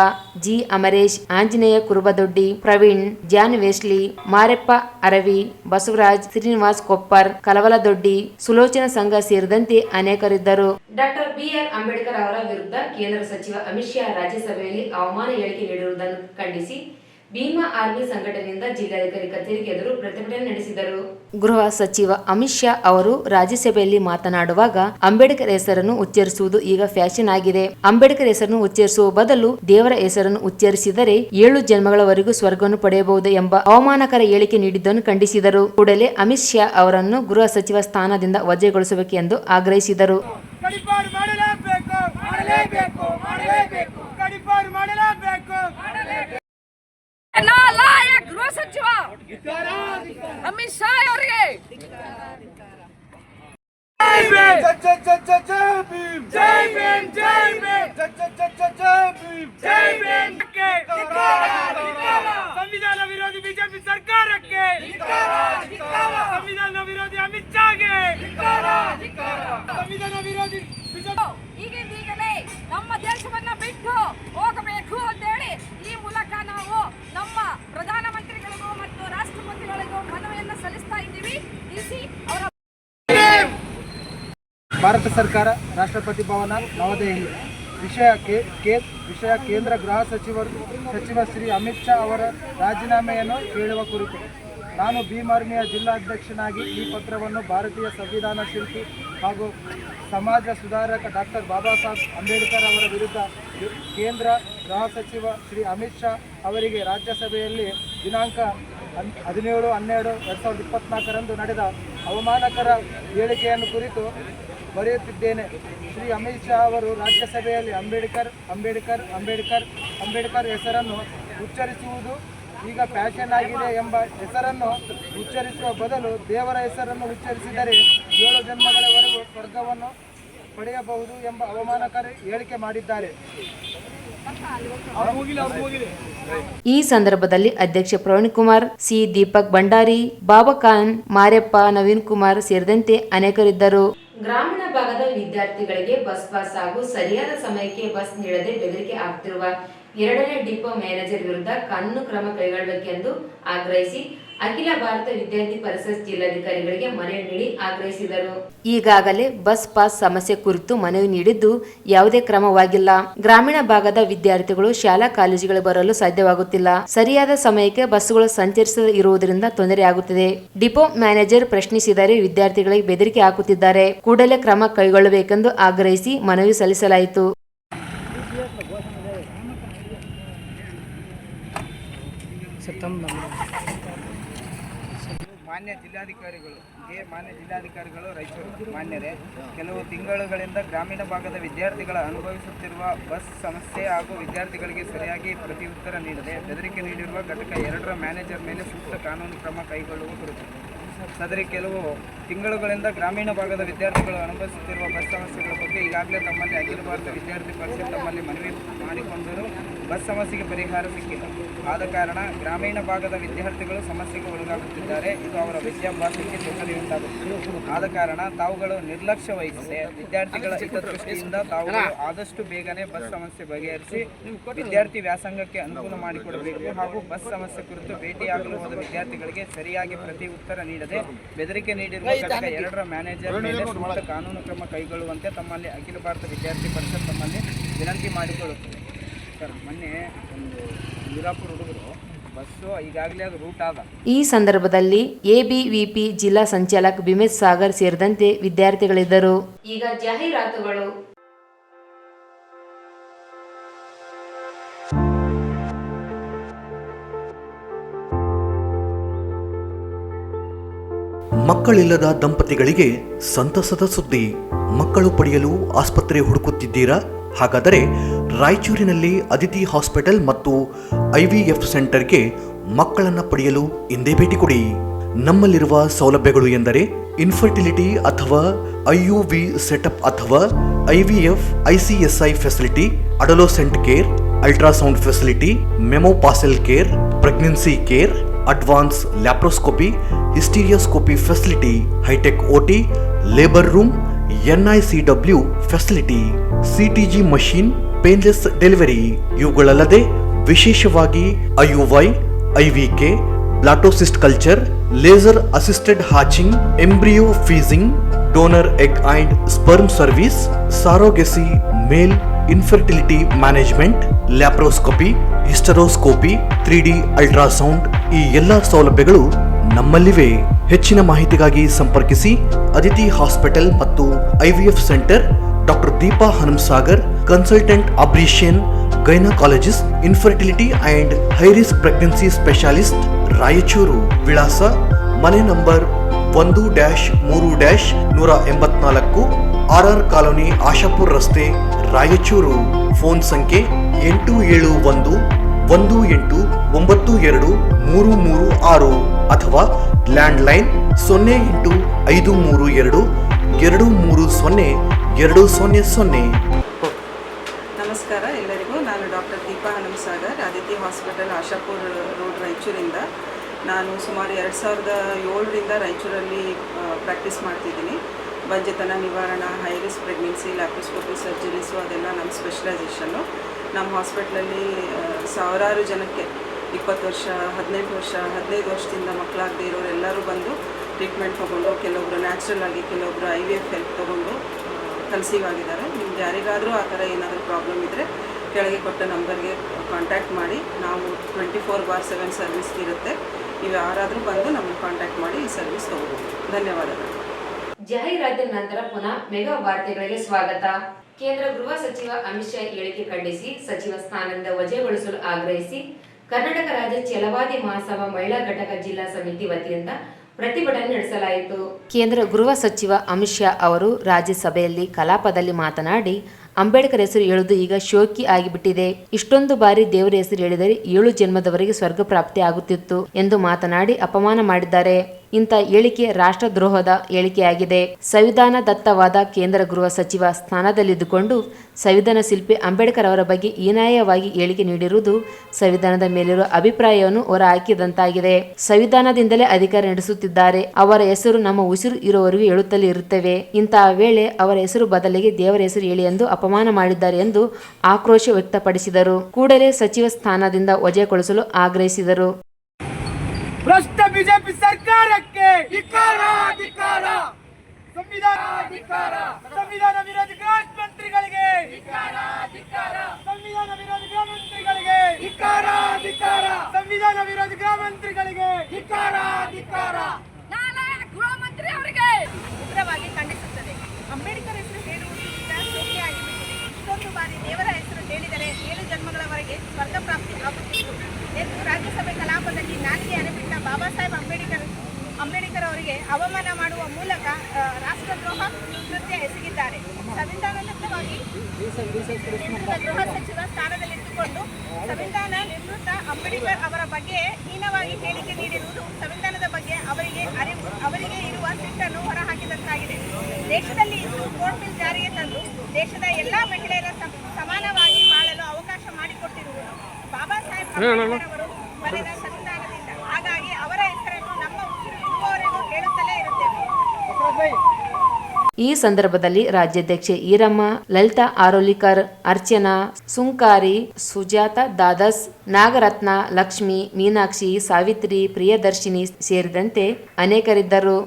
G Amaresh Anjaneya Kurubadoddi Praveen John Wesley Mareppa Aravi Basavaraj Srinivas Koppar Kalavaladoddi Sulochana ಸಂಘ ಸೇರಿದಂತೆ ಅನೇಕರಿದ್ದರು. ಡಾಕ್ಟರ್ ಬಿಆರ್ ಅಂಬೇಡ್ಕರ್ ಅವರ ವಿರುದ್ಧ ಕೇಂದ್ರ ಸಚಿವ ಅಮಿತ್ ಶಾ ರಾಜ್ಯಸಭೆಯಲ್ಲಿ ಅವಮಾನ ಹೇಳಿಕೆ ನೀಡಿರುವುದನ್ನು ಖಂಡಿಸಿ ಭೀಮಾ ಆರ್ಮಿ ಸಂಘಟನೆಯಿಂದ ಜಿಲ್ಲಾಧಿಕಾರಿ ಕಚೇರಿಗೆ ಎದುರು ಪ್ರತಿಭಟನೆ ನಡೆಸಿದರು. ಗೃಹ ಸಚಿವ ಅಮಿತ್ ಶಾ ಅವರು ರಾಜ್ಯಸಭೆಯಲ್ಲಿ ಮಾತನಾಡುವಾಗ ಅಂಬೇಡ್ಕರ್ ಹೆಸರನ್ನು ಉಚ್ಚರಿಸುವುದು ಈಗ ಫ್ಯಾಷನ್ ಆಗಿದೆ. ಅಂಬೇಡ್ಕರ್ ಹೆಸರನ್ನು ಉಚ್ಚರಿಸುವ ಬದಲು ದೇವರ ಹೆಸರನ್ನು ಉಚ್ಚರಿಸಿದರೆ ಏಳು ಜನ್ಮಗಳವರೆಗೂ ಸ್ವರ್ಗವನ್ನು ಪಡೆಯಬಹುದು ಎಂಬ ಅವಮಾನಕರ ಹೇಳಿಕೆ ನೀಡಿದ್ದನ್ನು ಖಂಡಿಸಿದರು. ಕೂಡಲೇ ಅಮಿತ್ ಶಾ ಅವರನ್ನು ಗೃಹ ಸಚಿವ ಸ್ಥಾನದಿಂದ ವಜಾಗೊಳಿಸಬೇಕೆಂದು ಆಗ್ರಹಿಸಿದರು. ಗಡಿಪಾರು ಮಾಡಲೇಬೇಕು ಮಾಡಲೇಬೇಕು ಮಾಡಲೇಬೇಕು ಗಡಿಪಾರು ಮಾಡಲೇಬೇಕು ನಾಲಾಯಕ್ ಗೃಹ ಸಚಿವ ಅಮಿತ್ ಶಾ ಅವರಿಗೆ. ಸಂವಿಧಾನ ವಿರೋಧಿ ಬಿಜೆಪಿ ಸರ್ಕಾರಕ್ಕೆ. ಸಂವಿಧಾನ ವಿರೋಧಿ ಅಮಿತ್ ಶಾಗೆ. ಸಂವಿಧಾನ ವಿರೋಧಿ ಬಿಜೆಪಿ. ಈಗಿಂದೀಗಲೇ ನಮ್ಮ ದೇಶವನ್ನ ಬಿಟ್ಟು ಹೋಗಬೇಕು ಅಂತೇಳಿ ಈ ಮೂಲಕ ನಾವು ನಮ್ಮ ಪ್ರಧಾನಮಂತ್ರಿಗಳಿಗೂ ಮತ್ತು ರಾಷ್ಟ್ರಪತಿಗಳಿಗೂ ಮನವಿಯನ್ನು ಸಲ್ಲಿಸ್ತಾ ಇದ್ದೀವಿ ಡಿಸಿ ಅವರ ಭಾರತ ಸರ್ಕಾರ, ರಾಷ್ಟ್ರಪತಿ ಭವನ, ನವದೆಹಲಿ. ವಿಷಯ ಕೇ ವಿಷಯ ಕೇಂದ್ರ ಗೃಹ ಸಚಿವರು, ಸಚಿವ ಶ್ರೀ ಅಮಿತ್ ಶಾ ಅವರ ರಾಜೀನಾಮೆಯನ್ನು ಕೇಳುವ ಕುರಿತು. ನಾನು ಭೀಮಾರ್ಮಿಯ ಜಿಲ್ಲಾಧ್ಯಕ್ಷನಾಗಿ ಈ ಪತ್ರವನ್ನು ಭಾರತೀಯ ಸಂವಿಧಾನ ಶಿಲ್ಪಿ ಹಾಗೂ ಸಮಾಜ ಸುಧಾರಕ ಡಾಕ್ಟರ್ ಬಾಬಾ ಸಾಹೇಬ್ ಅಂಬೇಡ್ಕರ್ ಅವರ ವಿರುದ್ಧ ಕೇಂದ್ರ ಗೃಹ ಸಚಿವ ಶ್ರೀ ಅಮಿತ್ ಶಾ ಅವರಿಗೆ ರಾಜ್ಯಸಭೆಯಲ್ಲಿ ದಿನಾಂಕ ಹದಿನೇಳು, ಹನ್ನೆರಡು, ಎರಡು ಸಾವಿರದ ಇಪ್ಪತ್ನಾಲ್ಕರಂದು ನಡೆದ ಅವಮಾನಕರ ಹೇಳಿಕೆಯನ್ನು ಕುರಿತು ಬರೆಯುತ್ತಿದ್ದೇನೆ. ಶ್ರೀ ಅಮಿತ್ ಶಾ ಅವರು ರಾಜ್ಯಸಭೆಯಲ್ಲಿ ಅಂಬೇಡ್ಕರ್ ಅಂಬೇಡ್ಕರ್ ಅಂಬೇಡ್ಕರ್ ಅಂಬೇಡ್ಕರ್ ಹೆಸರನ್ನು ಉಚ್ಚರಿಸುವುದು ಈಗ ಫ್ಯಾಷನ್ ಆಗಿದೆ ಎಂಬ ಹೆಸರನ್ನು ಉಚ್ಚರಿಸುವ ಬದಲು ದೇವರ ಹೆಸರನ್ನು ಉಚ್ಚರಿಸಿದರೆ ಏಳು ಜನ್ಮಗಳವರೆಗೂ ಸ್ವರ್ಗವನ್ನು ಪಡೆಯಬಹುದು ಎಂಬ ಅವಮಾನಕಾರಿ ಹೇಳಿಕೆ ಮಾಡಿದ್ದಾರೆ. ಈ ಸಂದರ್ಭದಲ್ಲಿ ಅಧ್ಯಕ್ಷ ಪ್ರವೀಣ್ ಕುಮಾರ್, ಸಿ ದೀಪಕ್ ಭಂಡಾರಿ, ಬಾಬಾ ಖಾನ್, ಮಾರ್ಯಪ್ಪ, ನವೀನ್ ಕುಮಾರ್ ಸೇರಿದಂತೆ ಅನೇಕರಿದ್ದರು. ಗ್ರಾಮೀಣ ಭಾಗದ ವಿದ್ಯಾರ್ಥಿಗಳಿಗೆ ಬಸ್ ಪಾಸ್ ಹಾಗೂ ಸರಿಯಾದ ಸಮಯಕ್ಕೆ ಬಸ್ ನೀಡದೆ ಬೆದರಿಕೆ ಆಗ್ತಿರುವ ಎರಡನೇ ಡಿಪೋ ಮ್ಯಾನೇಜರ್ ವಿರುದ್ಧ ಕಾನೂನು ಕ್ರಮ ಕೈಗೊಳ್ಳಬೇಕೆಂದು ಆಗ್ರಹಿಸಿ ಅಖಿಲ ಭಾರತ ವಿದ್ಯಾರ್ಥಿ ಪರಿಷತ್ ಜಿಲ್ಲಾಧಿಕಾರಿಗಳಿಗೆ ಮನವಿ ನೀಡಿ ಆಗ್ರಹಿಸಿದರು. ಈಗಾಗಲೇ ಬಸ್ ಪಾಸ್ ಸಮಸ್ಯೆ ಕುರಿತು ಮನವಿ ನೀಡಿದ್ದು ಯಾವುದೇ ಕ್ರಮವಾಗಿಲ್ಲ. ಗ್ರಾಮೀಣ ಭಾಗದ ವಿದ್ಯಾರ್ಥಿಗಳು ಶಾಲಾ ಕಾಲೇಜುಗಳು ಬರಲು ಸಾಧ್ಯವಾಗುತ್ತಿಲ್ಲ. ಸರಿಯಾದ ಸಮಯಕ್ಕೆ ಬಸ್ಸುಗಳು ಸಂಚರಿಸದ ಇರುವುದರಿಂದ ತೊಂದರೆಯಾಗುತ್ತಿದೆ ಡಿಪೋ ಮ್ಯಾನೇಜರ್ ಪ್ರಶ್ನಿಸಿದರೆ ವಿದ್ಯಾರ್ಥಿಗಳಿಗೆ ಬೆದರಿಕೆ ಹಾಕುತ್ತಿದ್ದಾರೆ. ಕೂಡಲೇ ಕ್ರಮ ಕೈಗೊಳ್ಳಬೇಕೆಂದು ಆಗ್ರಹಿಸಿ ಮನವಿ ಸಲ್ಲಿಸಲಾಯಿತು. ಮಾನ್ಯ ಜಿಲ್ಲಾಧಿಕಾರಿಗಳು ಗೆ ಮಾನ್ಯ ಜಿಲ್ಲಾಧಿಕಾರಿಗಳು, ರೈತರು, ಮಾನ್ಯರೇ, ಕೆಲವು ತಿಂಗಳುಗಳಿಂದ ಗ್ರಾಮೀಣ ಭಾಗದ ವಿದ್ಯಾರ್ಥಿಗಳ ಅನುಭವಿಸುತ್ತಿರುವ ಬಸ್ ಸಮಸ್ಯೆ ಹಾಗೂ ವಿದ್ಯಾರ್ಥಿಗಳಿಗೆ ಸರಿಯಾಗಿ ಪ್ರತಿ ಉತ್ತರ ನೀಡದೆ ಬೆದರಿಕೆ ನೀಡಿರುವ ಘಟಕ ಎರಡರ ಮ್ಯಾನೇಜರ್ ಮೇಲೆ ಸೂಕ್ತ ಕಾನೂನು ಕ್ರಮ ಕೈಗೊಳ್ಳುವ ಕುರಿತು. ಸದರಿ ಕೆಲವು ತಿಂಗಳುಗಳಿಂದ ಗ್ರಾಮೀಣ ಭಾಗದ ವಿದ್ಯಾರ್ಥಿಗಳು ಅನುಭವಿಸುತ್ತಿರುವ ಬಸ್ ಸಮಸ್ಯೆಗಳ ಬಗ್ಗೆ ಈಗಾಗಲೇ ತಮ್ಮಲ್ಲಿ ಅಖಿಲ ಭಾರತ ವಿದ್ಯಾರ್ಥಿ ಪರಿಷತ್ ತಮ್ಮಲ್ಲಿ ಮನವಿ ಮಾಡಿಕೊಂಡರೂ. ಬಸ್ ಸಮಸ್ಯೆಗೆ ಪರಿಹಾರ ಸಿಕ್ಕಿಲ್ಲ. ಆದ ಕಾರಣ ಗ್ರಾಮೀಣ ಭಾಗದ ವಿದ್ಯಾರ್ಥಿಗಳು ಸಮಸ್ಯೆಗೆ ಒಳಗಾಗುತ್ತಿದ್ದಾರೆ. ಇದು ಅವರ ವಿದ್ಯಾಭ್ಯಾಸಕ್ಕೆ ತೊಂದರೆಯುಂಟಾಗುತ್ತದೆ. ಆದ ಕಾರಣ ತಾವುಗಳು ನಿರ್ಲಕ್ಷ್ಯ ವಹಿಸಿದೆ. ವಿದ್ಯಾರ್ಥಿಗಳ ಹಿತದೃಷ್ಟಿಯಿಂದ ತಾವು ಆದಷ್ಟು ಬೇಗನೆ ಬಸ್ ಸಮಸ್ಯೆ ಬಗೆಹರಿಸಿ ವಿದ್ಯಾರ್ಥಿ ವ್ಯಾಸಂಗಕ್ಕೆ ಅನುಕೂಲ ಮಾಡಿಕೊಡಬೇಕು ಹಾಗೂ ಬಸ್ ಸಮಸ್ಯೆ ಕುರಿತು ಭೇಟಿಯಾಗಲು ಹೋದ ವಿದ್ಯಾರ್ಥಿಗಳಿಗೆ ಸರಿಯಾಗಿ ಪ್ರತಿ ಉತ್ತರ ನೀಡದೆ ಬೆದರಿಕೆ ನೀಡಿರುವ ಎರಡರ ಮ್ಯಾನೇಜರ್ ಮೇಲೆ ಸೂಕ್ತ ಕಾನೂನು ಕ್ರಮ ಕೈಗೊಳ್ಳುವಂತೆ ತಮ್ಮಲ್ಲಿ ಅಖಿಲ ಭಾರತ ವಿದ್ಯಾರ್ಥಿ ಪರಿಷತ್ ತಮ್ಮಲ್ಲಿ ವಿನಂತಿ ಮಾಡಿಕೊಳ್ಳುತ್ತದೆ. ಈ ಸಂದರ್ಭದಲ್ಲಿ ಎಬಿವಿಪಿ ಜಿಲ್ಲಾ ಸಂಚಾಲಕ ಬಿಮೇಶ್ ಸಾಗರ್ ಸೇರಿದಂತೆ ವಿದ್ಯಾರ್ಥಿಗಳಿದ್ದರು. ಈಗ ಜಾಹೀರಾತುಗಳು. ಮಕ್ಕಳಿಲ್ಲದ ದಂಪತಿಗಳಿಗೆ ಸಂತಸದ ಸುದ್ದಿ. ಮಕ್ಕಳು ಪಡೆಯಲು ಆಸ್ಪತ್ರೆ ಹುಡುಕುತ್ತಿದ್ದೀರಾ? ಹಾಗಾದರೆ ರಾಯಚೂರಿನಲ್ಲಿ ಅದಿತಿ ಹಾಸ್ಪಿಟಲ್ ಮತ್ತು ಐವಿಎಫ್ ಸೆಂಟರ್ಗೆ ಮಕ್ಕಳನ್ನು ಪಡೆಯಲು ಹಿಂದೆ ಭೇಟಿ ಕೊಡಿ. ನಮ್ಮಲ್ಲಿರುವ ಸೌಲಭ್ಯಗಳು ಎಂದರೆ ಇನ್ಫರ್ಟಿಲಿಟಿ ಅಥವಾ ಐಯುವಿ ಸೆಟಪ್ ಅಥವಾ IVF ICSI facility, adolescent care, ultrasound facility menopausal care, pregnancy care, advance laparoscopy, hysteroscopy facility, hi tech OT, labour room ಎನ್ಐಸಿಡಬ್ಲ್ಯೂ facility, CTG machine, painless delivery, ಇವುಗಳಲ್ಲದೆ ವಿಶೇಷವಾಗಿ IUI, ಐವಿಕೆ, blastocyst culture, laser assisted hatching, embryo freezing, donor egg and sperm service, surrogacy male infertility management, laparoscopy, hysteroscopy three D ultrasound ಈ ಎಲ್ಲ ಸೌಲಭ್ಯಗಳು ನಮ್ಮಲ್ಲಿವೆ. ಹೆಚ್ಚಿನ ಮಾಹಿತಿಗಾಗಿ ಸಂಪರ್ಕಿಸಿ Aditi hospital ಮತ್ತು IVF centre, doctor Deepa Hanumasagar, consultant obstetrician gynaecologist, infertility and high risk pregnancy specialist Raichur, ವಿಳಾಸ ಮನೆ ನಂಬರ್ ಒಂದು ಡ್ಯಾಶ್ ಮೂರು ಡ್ಯಾಶ್ ನೂರ ಎಂಬತ್ನಾಲ್ಕು ಆರ್ ಆರ್ ಕಾಲೋನಿ ಆಶಾಪುರ್ ರಸ್ತೆ, ರಾಯಚೂರು. ಫೋನ್ ಸಂಖ್ಯೆ ಎಂಟು ಏಳು ಒಂದು ಒಂದು ಎಂಟು ಒಂಬತ್ತು ಎರಡು ಮೂರು ಮೂರು ಆರು ಅಥವಾ ಲ್ಯಾಂಡ್ಲೈನ್ ಸೊನ್ನೆ ಎಂಟು ಐದು ಮೂರು ಎರಡು ಎರಡು ಮೂರು ಸೊನ್ನೆ ಎರಡು ಸೊನ್ನೆ ಸೊನ್ನೆ. ನಮಸ್ಕಾರ, ಎಲ್ಲರಿಗೂ ನಾನು doctor Deepa Hanumasagar, Aditya hospital Ashapur road ರಾಯಚೂರಿಂದ. ನಾನು ಸುಮಾರು ಎರಡು ಸಾವಿರದ ಏಳರಿಂದ ರಾಯಚೂರಲ್ಲಿ ಪ್ರಾಕ್ಟೀಸ್ ಮಾಡ್ತಿದ್ದೀನಿ. ಬಂಜೆತನ ನಿವಾರಣಾ high risk pregnancy laparoscopy surgeries ಅದೆಲ್ಲ ನಮ್ಮ ಸ್ಪೆಷಲೈಸೇಷನ್ನು ನಮ್ಮ ಹಾಸ್ಪಿಟ್ಲಲ್ಲಿ ಸಾವಿರಾರು ಜನಕ್ಕೆ ಇಪ್ಪತ್ತು ವರ್ಷ, ಹದಿನೆಂಟು ವರ್ಷ, ಹದಿನೈದು ವರ್ಷದಿಂದ ಮಕ್ಕಳಾಗದೇ ಇರೋರೆಲ್ಲರೂ ಬಂದು ಟ್ರೀಟ್ಮೆಂಟ್ ತೊಗೊಂಡು, ಕೆಲವೊಬ್ರು ನ್ಯಾಚುರಲ್ ಆಗಿ ಕೆಲವೊಬ್ಬರು ಐ ವಿ ಎಫ್ ಹೆಲ್ಪ್ ತೊಗೊಂಡು ಕನ್ಸೀವ್ ಆಗಿದ್ದಾರೆ ನಿಮ್ಗೆ ಯಾರಿಗಾದರೂ ಆ ಥರ ಏನಾದರೂ ಪ್ರಾಬ್ಲಮ್ ಇದ್ದರೆ ಕೆಳಗೆ ಕೊಟ್ಟ ನಂಬರ್ಗೆ ಕಾಂಟ್ಯಾಕ್ಟ್ ಮಾಡಿ. ನಾವು twenty four bar seven service ಇರುತ್ತೆ. ನೀವು ಯಾರಾದರೂ ಬಂದು ನಮ್ಮನ್ನು ಕಾಂಟ್ಯಾಕ್ಟ್ ಮಾಡಿ ಈ ಸರ್ವಿಸ್ ತೊಗೋಬೋದು. ಧನ್ಯವಾದಗಳು. ಜಾಹೀರಾತಿನ ನಂತರ ಪುನಃ ಮೆಗಾ ವಾರ್ತೆಗಳಿಗೆ ಸ್ವಾಗತ. ಕೇಂದ್ರ ಗೃಹ ಸಚಿವ ಅಮಿತ್ ಶಾ ಹೇಳಿಕೆ ಖಂಡಿಸಿ ಸಚಿವ ಸ್ಥಾನದಿಂದ ವಜೆಗೊಳಿಸಲು ಆಗ್ರಹಿಸಿ ಕರ್ನಾಟಕ ರಾಜ್ಯ ಛಲವಾದಿ ಮಹಾಸಭಾ ಮಹಿಳಾ ಘಟಕ ಜಿಲ್ಲಾ ಸಮಿತಿ ವತಿಯಿಂದ ಪ್ರತಿಭಟನೆ ನಡೆಸಲಾಯಿತು. ಕೇಂದ್ರ ಗೃಹ ಸಚಿವ ಅಮಿತ್ ಶಾ ಅವರು ರಾಜ್ಯಸಭೆಯಲ್ಲಿ ಕಲಾಪದಲ್ಲಿ ಮಾತನಾಡಿ, ಅಂಬೇಡ್ಕರ್ ಹೆಸರು ಹೇಳುವುದು ಈಗ ಶೋಕಿ ಆಗಿಬಿಟ್ಟಿದೆ. ಇಷ್ಟೊಂದು ಬಾರಿ ದೇವರ ಹೆಸರು ಹೇಳಿದರೆ ಏಳು ಜನ್ಮದವರೆಗೆ ಸ್ವರ್ಗ ಪ್ರಾಪ್ತಿ ಆಗುತ್ತಿತ್ತು ಎಂದು ಮಾತನಾಡಿ ಅಪಮಾನ ಮಾಡಿದ್ದಾರೆ. ಇಂಥ ಹೇಳಿಕೆ ರಾಷ್ಟ್ರದ್ರೋಹದ ಹೇಳಿಕೆಯಾಗಿದೆ. ಸಂವಿಧಾನ ದತ್ತವಾದ ಕೇಂದ್ರ ಗೃಹ ಸಚಿವ ಸ್ಥಾನದಲ್ಲಿದ್ದುಕೊಂಡು ಸಂವಿಧಾನ ಶಿಲ್ಪಿ ಅಂಬೇಡ್ಕರ್ ಅವರ ಬಗ್ಗೆ ಹೀನಾಯವಾಗಿ ಹೇಳಿಕೆ ನೀಡಿರುವುದು ಸಂವಿಧಾನದ ಮೇಲಿರುವ ಅಭಿಪ್ರಾಯವನ್ನು ಹೊರಹಾಕಿದಂತಾಗಿದೆ. ಸಂವಿಧಾನದಿಂದಲೇ ಅಧಿಕಾರ ನಡೆಸುತ್ತಿದ್ದಾರೆ. ಅವರ ಹೆಸರು ನಮ್ಮ ಉಸಿರು ಇರುವವರೆಗೂ ಹೇಳುತ್ತಲೇ ಇರುತ್ತವೆ. ಇಂತಹ ವೇಳೆ ಅವರ ಹೆಸರು ಬದಲಿಗೆ ದೇವರ ಹೆಸರು ಹೇಳಿ ಎಂದು ಅಪಮಾನ ಮಾಡಿದ್ದಾರೆ ಎಂದು ಆಕ್ರೋಶ ವ್ಯಕ್ತಪಡಿಸಿದರು. ಕೂಡಲೇ ಸಚಿವ ಸ್ಥಾನದಿಂದ ವಜೆಗೊಳಿಸಲು ಆಗ್ರಹಿಸಿದರು. ಬಿಜೆಪಿ ಸರ್ಕಾರಕ್ಕೆ ಧಿಕ್ಕಾರ ಧಿಕ್ಕಾರ. ಸಂವಿಧಾನ ಧಿಕ್ಕಾರ. ಸಂವಿಧಾನ ವಿರೋಧಿ ಗೃಹ ಮಂತ್ರಿಗಳಿಗೆ ಧಿಕ್ಕಾರ ಧಿಕ್ಕಾರ. ಸಂವಿಧಾನ ವಿರೋಧಿ ಗೃಹ ಮಂತ್ರಿಗಳಿಗೆ ಧಿಕ್ಕಾರ ಧಿಕ್ಕಾರ. ಸಂವಿಧಾನ ವಿರೋಧಿ ಗೃಹ ಮಂತ್ರಿಗಳಿಗೆ ಧಿಕ್ಕಾರ ಧಿಕ್ಕಾರ. ಗೃಹ ಮಂತ್ರಿ ಅವರಿಗೆ. ಉಗ್ರವಾಗಿ ಖಂಡಿಸುತ್ತದೆ. ಅಂಬೇಡ್ಕರ್ ಹೆಸರು ಹೇಳುವುದು ಇಷ್ಟೊಂದು ಬಾರಿ ದೇವರ ಹೆಸರು ಹೇಳಿದರೆ ಏಳು ಜನ್ಮಗಳವರೆಗೆ ಸ್ವರ್ಗ ಪ್ರಾಪ್ತಿ ಆಗುತ್ತಿತ್ತು. ಎಂದು ರಾಜ್ಯಸಭೆ ಕಲಾಪದಲ್ಲಿ ನಾಲಿಗೆ ಅರೆಬಿಟ್ಟ ಬಾಬಾ ಸಾಹೇಬ್ ಅಂಬೇಡ್ಕರ್ ಅಂಬೇಡ್ಕರ್ ಅವರಿಗೆ ಅವಮಾನ ಮಾಡುವ ಮೂಲಕ ರಾಷ್ಟ್ರದ್ರೋಹ ಕೃತ್ಯ ಎಸಗಿದ್ದಾರೆ. ಸಂವಿಧಾನದತ್ತವಾಗಿ ಗೃಹ ಸಚಿವ ಸ್ಥಾನದಲ್ಲಿದ್ದುಕೊಂಡು ಸಂವಿಧಾನ ನಿವೃತ್ತ ಅಂಬೇಡ್ಕರ್ ಅವರ ಬಗ್ಗೆ ಹೀನವಾಗಿ ಹೇಳಿಕೆ ನೀಡಿರುವುದು ಸಂವಿಧಾನದ ಬಗ್ಗೆ ಅವರಿಗೆ ಅರಿವು, ಅವರಿಗೆ ಇರುವ ಸಿಟ್ಟನ್ನು ಹೊರಹಾಕಿದಂತಾಗಿದೆ. ದೇಶದಲ್ಲಿ ಇಂದು ಕೋರ್ಟ್ ಬಿಲ್ ಜಾರಿಗೆ ತಂದು ದೇಶದ ಎಲ್ಲಾ ಮಹಿಳೆಯರ ಸಮ- ಸಮಾನವಾಗಿ ಬಾಳಲು ಅವಕಾಶ ಮಾಡಿಕೊಟ್ಟಿರುವುದು ಬಾಬಾ ಸಾಹೇಬ್ ಅಂಬೇಡ್ಕರ್ ಅವರು ಬರೆದ ಸಂವಿಧಾನದಿಂದ ಹಾಗಾಗಿ ಅವರ ಹೆಸರನ್ನು ನಮ್ಮ ಹೇಳುತ್ತಲೇ ಇರುತ್ತೇವೆ. ಈ ಸಂದರ್ಭದಲ್ಲಿ ರಾಜ್ಯಾಧ್ಯಕ್ಷೆ ಈರಮ್ಮ ಲಲಿತಾ ಆರೋಲಿಕರ್ ಅರ್ಚನಾ ಸುಂಕಾರಿ ಸುಜಾತ ದಾದಸ್ ನಾಗರತ್ನ ಲಕ್ಷ್ಮಿ ಮೀನಾಕ್ಷಿ ಸಾವಿತ್ರಿ ಪ್ರಿಯದರ್ಶಿನಿ ಸೇರಿದಂತೆ ಅನೇಕರಿದ್ದರು.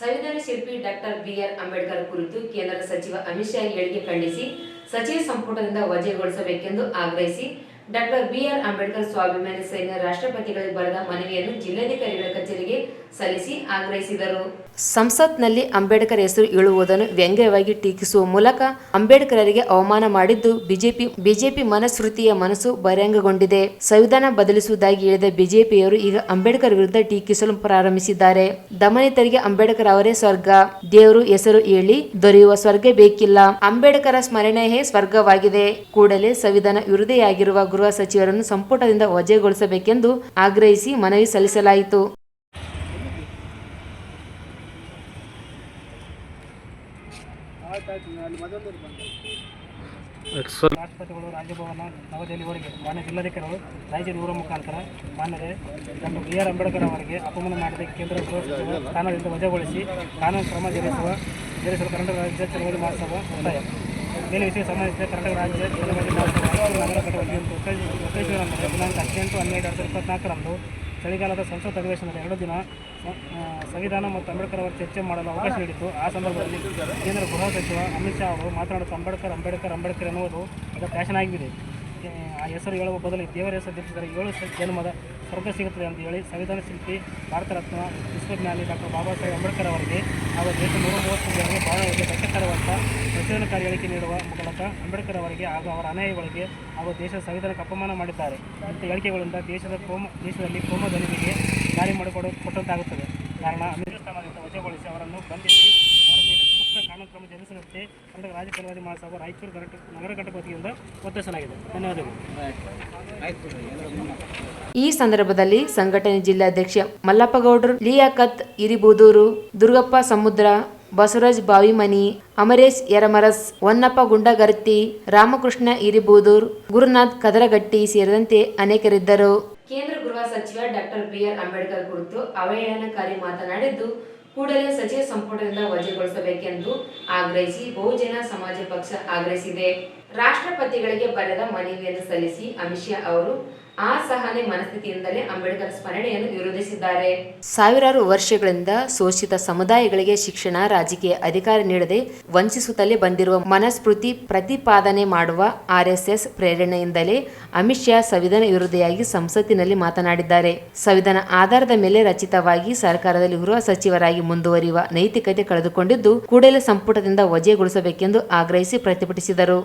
ಸಂವಿಧಾನ ಶಿಲ್ಪಿ ಡಾಕ್ಟರ್ ಬಿಆರ್ ಅಂಬೇಡ್ಕರ್ ಕುರಿತು ಕೇಂದ್ರ ಸಚಿವ ಅಮಿತ್ ಶಾ ಹೇಳಿಕೆ ಖಂಡಿಸಿ ಸಚಿವ ಸಂಪುಟದಿಂದ ವಜೆಗೊಳಿಸಬೇಕೆಂದು ಆಗ್ರಹಿಸಿ ಡಾಕ್ಟರ್ ಬಿಆರ್ ಅಂಬೇಡ್ಕರ್ ಸ್ವಾಭಿಮಾನಿ ಸೈನ್ಯ ರಾಷ್ಟ್ರಪತಿಗಳಿಗೆ ಬರೆದ ಮನವಿಯನ್ನು ಜಿಲ್ಲಾಧಿಕಾರಿಗಳ ಕಚೇರಿಗೆ ಸಲ್ಲಿಸಿ ಆಗ್ರಹಿಸಿದರು. ಸಂಸತ್ನಲ್ಲಿ ಅಂಬೇಡ್ಕರ್ ಹೆಸರು ಹೇಳುವುದನ್ನು ವ್ಯಂಗ್ಯವಾಗಿ ಟೀಕಿಸುವ ಮೂಲಕ ಅಂಬೇಡ್ಕರರಿಗೆ ಅವಮಾನ ಮಾಡಿದ್ದು ಬಿಜೆಪಿ ಬಿಜೆಪಿ ಮನಸ್ಮೃತಿಯ ಮನಸ್ಸು ಬಹಿರಂಗಗೊಂಡಿದೆ. ಸಂವಿಧಾನ ಬದಲಿಸುವುದಾಗಿ ಹೇಳಿದ ಬಿಜೆಪಿಯವರು ಈಗ ಅಂಬೇಡ್ಕರ್ ವಿರುದ್ಧ ಟೀಕಿಸಲು ಪ್ರಾರಂಭಿಸಿದ್ದಾರೆ. ದಮನಿತರಿಗೆ ಅಂಬೇಡ್ಕರ್ ಅವರೇ ಸ್ವರ್ಗ. ದೇವರು ಹೆಸರು ಹೇಳಿ ದೊರೆಯುವ ಸ್ವರ್ಗ ಬೇಕಿಲ್ಲ. ಅಂಬೇಡ್ಕರ ಸ್ಮರಣೆಯೇ ಸ್ವರ್ಗವಾಗಿದೆ. ಕೂಡಲೇ ಸಂವಿಧಾನ ವಿರುದ್ಧೆಯಾಗಿರುವ ಗೃಹ ಸಚಿವರನ್ನು ಸಂಪುಟದಿಂದ ವಜೆಗೊಳಿಸಬೇಕೆಂದು ಆಗ್ರಹಿಸಿ ಮನವಿ ಸಲ್ಲಿಸಲಾಯಿತು. ರಾಷ್ಟ್ರಪತಿಗಳು ರಾಜಭವನ ನವದೆಹಲಿಯವರಿಗೆ, ಮಾನ್ಯ ಜಿಲ್ಲಾಧಿಕಾರಿಗಳು, ರಾಯಚೂರು ಇವರ ಮುಖಾಂತರ ಮಾನ್ಯರೇ ನಮ್ಮ ಬಿ ಆರ್ ಅಂಬೇಡ್ಕರ್ ಅವರಿಗೆ ಅಪಮಾನ ಮಾಡಿದ ಕೇಂದ್ರ ಗೃಹ ಸಚಿವ ಸ್ಥಾನದಿಂದ ವಜಾಗೊಳಿಸಿ ಕಾನೂನು ಕ್ರಮ ಜರುಗಿಸುವ ಜರುಗಿಸಲು ಕರ್ನಾಟಕ ರಾಜ್ಯ ಚಳವಳಿ ಮಹೋತ್ಸವ ಒತ್ತಾಯ. ಮೇಲೆ ವಿಷಯ ಸಂಬಂಧಿಸಿದ ಕರ್ನಾಟಕ ರಾಜ್ಯ ಚಳವಳಿ ಮಹೋತ್ಸವ, ನಗರ ದಿನಾಂಕ ಹದಿನೆಂಟು ಹನ್ನೆರಡು ಎರಡು ಸಾವಿರದ ಇಪ್ಪತ್ನಾಲ್ಕರಂದು ಚಳಿಗಾಲದ ಸಂಸತ್ ಅಧಿವೇಶನದ ಎರಡು ದಿನ ಸಂವಿಧಾನ ಮತ್ತು ಅಂಬೇಡ್ಕರ್ ಅವರು ಚರ್ಚೆ ಮಾಡಲು ಅವಕಾಶ ನೀಡಿತ್ತು. ಆ ಸಂದರ್ಭದಲ್ಲಿ ಕೇಂದ್ರ ಗೃಹ ಸಚಿವ ಅಮಿತ್ ಶಾ ಅವರು ಮಾತನಾಡುತ್ತಾ, ಅಂಬೇಡ್ಕರ್ ಅಂಬೇಡ್ಕರ್ ಅಂಬೇಡ್ಕರ್ ಎನ್ನುವುದು ಅದು ಫ್ಯಾಷನ್ ಆಗಿದೆ. ಆ ಹೆಸರು ಹೇಳುವ ಬದಲು ದೇವರ ಹೆಸರು ಧರಿಸಿದರೆ ಏಳು ಜನ್ಮದ ಸ್ವರ್ಗ ಸಿಗುತ್ತದೆ ಅಂತ ಹೇಳಿ ಸಂವಿಧಾನ ಶಿಲ್ಪಿ ಭಾರತ ರತ್ನ ವಿಶ್ವಜ್ಞಾನಿ ಡಾಕ್ಟರ್ ಬಾಬಾ ಸಾಹೇಬ್ ಅಂಬೇಡ್ಕರ್ ಅವರಿಗೆ ಹಾಗೂ ದೇಶ ನೂರ ಮೂವತ್ತು ಜನರಿಗೆ ಭಾರತಕ್ಕೆ ಕಷ್ಟಕರವಂತ ಪ್ರಚೋದನಕಾರಿ ಹೇಳಿಕೆ ನೀಡುವ ಮೂಲಕ ಅಂಬೇಡ್ಕರ್ ಅವರಿಗೆ ಹಾಗೂ ಅವರ ಅನ್ಯಾಯಗಳಿಗೆ ಹಾಗೂ ದೇಶದ ಸಂವಿಧಾನಕ್ಕೆ ಅಪಮಾನ ಮಾಡಿದ್ದಾರೆ. ಇಂಥ ಹೇಳಿಕೆಗಳಿಂದ ದೇಶದ ಕೋಮ, ದೇಶದಲ್ಲಿ ಕೋಮ ಧ್ವನಿಗೆ ದಾರಿ ಮಾಡಿಕೊಡ ಕೊಟ್ಟಂತಾಗುತ್ತದೆ. ಕಾರಣ ಅಮಿತ್ ಸ್ಥಾನದಿಂದ ವಜೆಗೊಳಿಸಿ ಅವರನ್ನು ಬಂಧಿಸಿ ಸೂಕ್ತ ಕಾನೂನು ಕ್ರಮ ಜರುಗಿಸುವಂತೆ ಕರ್ನಾಟಕ ರಾಜ್ಯ ಪರವಾಗಿ ಮಹಾಸಭಾ ರಾಯಚೂರು ನಗರ ಘಟಕ ವತಿಯಿಂದ ಒತ್ತಾಯಿಸಲಾಗಿದೆ. ಧನ್ಯವಾದಗಳು. ಈ ಸಂದರ್ಭದಲ್ಲಿ ಸಂಘಟನೆ ಜಿಲ್ಲಾಧ್ಯಕ್ಷ ಮಲ್ಲಪ್ಪಗೌಡರು ಲಿಯಾಕತ್ ಇರಿಬೂದೂರು ದುರ್ಗಪ್ಪ ಸಮುದ್ರ ಬಸವರಾಜ್ ಬಾವಿಮನಿ ಅಮರೇಶ್ ಯರಮರಸ್ ಹೊನ್ನಪ್ಪ ಗುಂಡಗರ್ತಿ ರಾಮಕೃಷ್ಣ ಇರಿಬೂದೂರ್ ಗುರುನಾಥ್ ಕದರಗಟ್ಟಿ ಸೇರಿದಂತೆ ಅನೇಕರಿದ್ದರು. ಕೇಂದ್ರ ಗೃಹ ಸಚಿವ ಡಾಕ್ಟರ್ ಬಿಆರ್ ಅಂಬೇಡ್ಕರ್ ಕುರಿತು ಅವಹೇಳನಕಾರಿ ಮಾತನಾಡಿದ್ದು ಕೂಡಲೇ ಸಚಿವ ಸಂಪುಟದಿಂದ ವಜೆಗೊಳಿಸಬೇಕೆಂದು ಆಗ್ರಹಿಸಿ ಬಹುಜನ ಸಮಾಜ ಪಕ್ಷ ಆಗ್ರಹಿಸಿದೆ. ರಾಷ್ಟ್ರಪತಿಗಳಿಗೆ ಬರೆದ ಮನವಿಯನ್ನು ಸಲ್ಲಿಸಿ ಅಮಿತ್ ಶಾ ಅವರು ಅಸಹನೆ ಮನಸ್ಥಿತಿಯಿಂದಲೇ ಅಂಬೇಡ್ಕರ್ ಸ್ಮರಣೆಯನ್ನು ವಿರೋಧಿಸಿದ್ದಾರೆ ಸಾವಿರಾರು ವರ್ಷಗಳಿಂದ ಶೋಷಿತ ಸಮುದಾಯಗಳಿಗೆ ಶಿಕ್ಷಣ, ರಾಜಕೀಯ ಅಧಿಕಾರ ನೀಡದೆ ವಂಚಿಸುತ್ತಲೇ ಬಂದಿರುವ ಮನಸ್ಮೃತಿ ಪ್ರತಿಪಾದನೆ ಮಾಡುವ ಆರ್ಎಸ್ಎಸ್ ಪ್ರೇರಣೆಯಿಂದಲೇ ಅಮಿತ್ ಶಾ ಸಂವಿಧಾನ ವಿರೋಧಿಯಾಗಿ ಸಂಸತ್ತಿನಲ್ಲಿ ಮಾತನಾಡಿದ್ದಾರೆ. ಸಂವಿಧಾನ ಆಧಾರದ ಮೇಲೆ ರಚಿತವಾಗಿ ಸರ್ಕಾರದಲ್ಲಿ ಗೃಹ ಸಚಿವರಾಗಿ ಮುಂದುವರಿಯುವ ನೈತಿಕತೆ ಕಳೆದುಕೊಂಡಿದ್ದು, ಕೂಡಲೇ ಸಂಪುಟದಿಂದ ವಜೆಗೊಳಿಸಬೇಕೆಂದು ಆಗ್ರಹಿಸಿ ಪ್ರತಿಭಟಿಸಿದರು.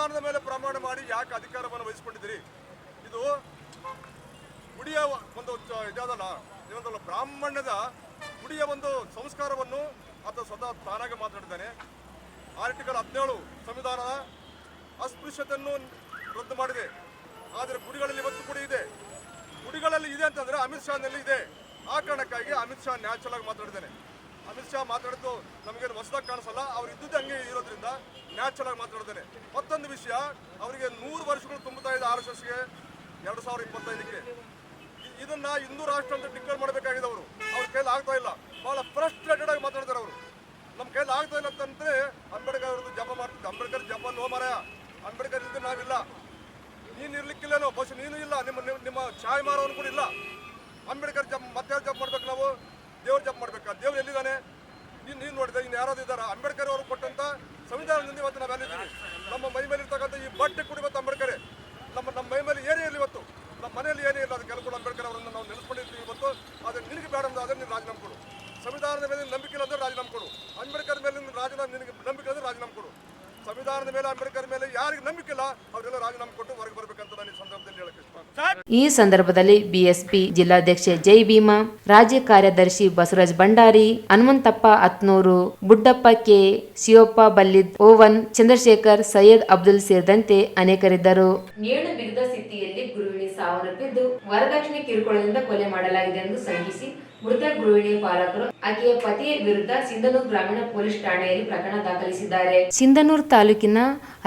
ಸಂವಿಧಾನದ ಮೇಲೆ ಪ್ರಮಾಣ ಮಾಡಿ ಯಾಕೆ ಅಧಿಕಾರವನ್ನು ವಹಿಸಿಕೊಂಡಿದ್ದೀರಿ? ಇದು ಗುಡಿಯ ಒಂದು ಇದಾದಲ್ಲ ಏನಂತಲ್ಲ, ಬ್ರಾಹ್ಮಣ್ಯದ ಗುಡಿಯ ಒಂದು ಸಂಸ್ಕಾರವನ್ನು ಆತ ಸ್ವತಃ ತಾನಾಗೆ ಮಾತನಾಡಿದ್ದಾನೆ. ಆರ್ಟಿಕಲ್ ಹದಿನೇಳು ಸಂವಿಧಾನದ ಅಸ್ಪೃಶ್ಯತೆಯನ್ನು ರದ್ದು ಮಾಡಿದೆ. ಆದರೆ ಗುಡಿಗಳಲ್ಲಿ ಇವತ್ತು ಕೂಡ ಇದೆ. ಗುಡಿಗಳಲ್ಲಿ ಇದೆ ಅಂತಂದ್ರೆ ಅಮಿತ್ ಶಾನಲ್ಲಿ ಇದೆ. ಆ ಕಾರಣಕ್ಕಾಗಿ ಅಮಿತ್ ಶಾ ನ್ಯಾಚುರಲ್ ಆಗಿ ಮಾತಾಡಿದ್ದಾನೆ ಅಮಿತ್ ಶಾ ಮಾತಾಡಿದ್ದು ನಮಗೇನು ಹೊಸದಾಗಿ ಕಾಣಿಸಲ್ಲ. ಅವ್ರು ಇದ್ದದ್ದು ಹಂಗೆ ಇರೋದ್ರಿಂದ ನ್ಯಾಚುರಲ್ ಆಗಿ ಮಾತಾಡ್ತಾರೆ. ಮತ್ತೊಂದು ವಿಷಯ, ಅವರಿಗೆ ನೂರು ವರ್ಷಗಳು ತುಂಬುತ್ತಾ ಇದೆ ಆರ್ ಎಸ್ ಎಸ್ಗೆ, ಎರಡು ಸಾವಿರದ ಇಪ್ಪತ್ತೈದಕ್ಕೆ. ಇದನ್ನ ಹಿಂದೂ ರಾಷ್ಟ್ರ ಅಂತ ಡಿಕ್ಲೇರ್ ಮಾಡಬೇಕಾಗಿದೆ ಅವರು. ಅವ್ರ ಕೈಲಿ ಆಗ್ತಾ ಇಲ್ಲ. ಬಹಳ ಫ್ರಸ್ಟ್ರೇಟೆಡ್ ಆಗಿ ಮಾತಾಡ್ತಾರೆ ಅವರು. ನಮ್ಮ ಕೈಲಿ ಆಗ್ತಾ ಇಲ್ಲ ಅಂತಂದ್ರೆ ಅಂಬೇಡ್ಕರ್ ಅವ್ರದ್ದು ಜಪ ಮಾಡ್ತಿದ್ದೆ. ಅಂಬೇಡ್ಕರ್ ಜಪ ನೋ ಮರ ಅಂಬೇಡ್ಕರ್ ಇದ್ದು ನಾವಿಲ್ಲ. ನೀನು ಇರ್ಲಿಕ್ಕಿಲ್ಲೇನೋ ಬಸ್ ನೀನು ಇಲ್ಲ. ನಿಮ್ಮ ನಿಮ್ಮ- ಚಾಯ್ ಛಾಯ್ ಮಾರೋನು ಕೂಡ ಇಲ್ಲ. ಅಂಬೇಡ್ಕರ್ ಜಪ್ ಮತ್ತೆ ಜಪ್ ಮಾಡ್ಬೇಕು ನಾವು? ದೇವ್ರ ಜಪ್ ಮಾಡ್ಬೇಕಾ? ದೇವ್ರು ಎಲ್ಲಿದ್ದಾನೆ? ನೀನು ನೀನು ನೋಡಿದೆ, ಇನ್ನು ಯಾರಾದ್ರು ಇದ್ದಾರಾ? ಅಂಬೇಡ್ಕರ್ ಅವರು ಕೊಟ್ಟಂತ ಸಂವಿಧಾನದಿಂದ ಇವತ್ತು ನಾವು ಎಲ್ಲಿದ್ದೀವಿ ನಮ್ಮ ಮೈ ಮೇಲೆ ಇರ್ತಕ್ಕಂಥ ಈ ಬಟ್ಟೆ ಕೂಡ ಇವತ್ತು ಅಂಬೇಡ್ಕರ್. ನಮ್ಮ ನಮ್ಮ ಮೈ ಮೇಲೆ ಏನೇ ಇರಲಿ ಇವತ್ತು. ನಮ್ಮ ಮನೆಯಲ್ಲಿ ಏನೇ ಇಲ್ಲ ಅದಕ್ಕೆ ಕೂಡ ಅಂಬೇಡ್ಕರ್ ಅವರನ್ನು ನಾವು ನೆನೆಸ್ಕೊಂಡಿರ್ತೀವಿ ಇವತ್ತು. ಅದು ನಿನಗೆ ಬೇಡ ಅಂದ್ರೆ ನೀನು ರಾಜೀನಾಮೆ ಕೊಡು. ಸಂವಿಧಾನದ ಮೇಲೆ ನಂಬಿಕೆ ಇಲ್ಲ ಅಂದ್ರೆ ರಾಜೀನಾಮೆ ಕೊಡು. ಅಂಬೇಡ್ಕರ್ ಮೇಲೆ ರಾಜೀನಾಮೆ ನಿನಗೆ ನಂಬಿಕೆ ಅಂದ್ರೆ ರಾಜೀನಾಮೆ ಕೊಡು. ಸಂವಿಧಾನದ ಮೇಲೆ ಅಂಬೇಡ್ಕರ್ ಮೇಲೆ ಯಾರಿಗೆ ನಂಬಿಕೆ ಇಲ್ಲ. ಅವರೆಲ್ಲ ರಾಜೀನಾಮೆ ಕೊಟ್ಟು ಹೊರಗೆ ಬರ್ಬೇಕಂತ ನಾನು ಈ ಸಂದರ್ಭದಲ್ಲಿ ಹೇಳಕ್ಕೆ ಇಷ್ಟಪಡ್ತೀನಿ. ಈ ಸಂದರ್ಭದಲ್ಲಿ ಬಿಎಸ್ಪಿ ಜಿಲ್ಲಾಧ್ಯಕ್ಷೆ ಜೈ ಭೀಮಾ ರಾಜ್ಯ ಕಾರ್ಯದರ್ಶಿ ಬಸವರಾಜ್ ಭಂಡಾರಿ ಹನುಮಂತಪ್ಪ ಅತ್ನೂರು ಬುಡ್ಡಪ್ಪ ಕೆ ಶಿವಪ್ಪ ಬಲ್ಲಿದ್ ಓವನ್ ಚಂದ್ರಶೇಖರ್ ಸೈಯದ್ ಅಬ್ದುಲ್ ಸೇರಿದಂತೆ ಅನೇಕರಿದ್ದರು. ನೇಣು ಬಿಗಿದ ಸ್ಥಿತಿಯಲ್ಲಿ ಗೃಹಿಣಿ ಸಾವನ್ನಪ್ಪಿದ್ದು ವರದಕ್ಷಿಣೆ ಕಿರುಕುಳದಿಂದ ಕೊಲೆ ಮಾಡಲಾಗಿದೆ ಎಂದು ಶಂಕಿಸಿ ಮೃತ ಗೃಹಿಣಿ ಪಾಲಕರು ಆಕೆಯ ಪತಿಯ ವಿರುದ್ಧ ಸಿಂಧನೂರು ಗ್ರಾಮೀಣ ಪೊಲೀಸ್ ಠಾಣೆಯಲ್ಲಿ ಪ್ರಕರಣ ದಾಖಲಿಸಿದ್ದಾರೆ. ಸಿಂಧನೂರು ತಾಲೂಕಿನ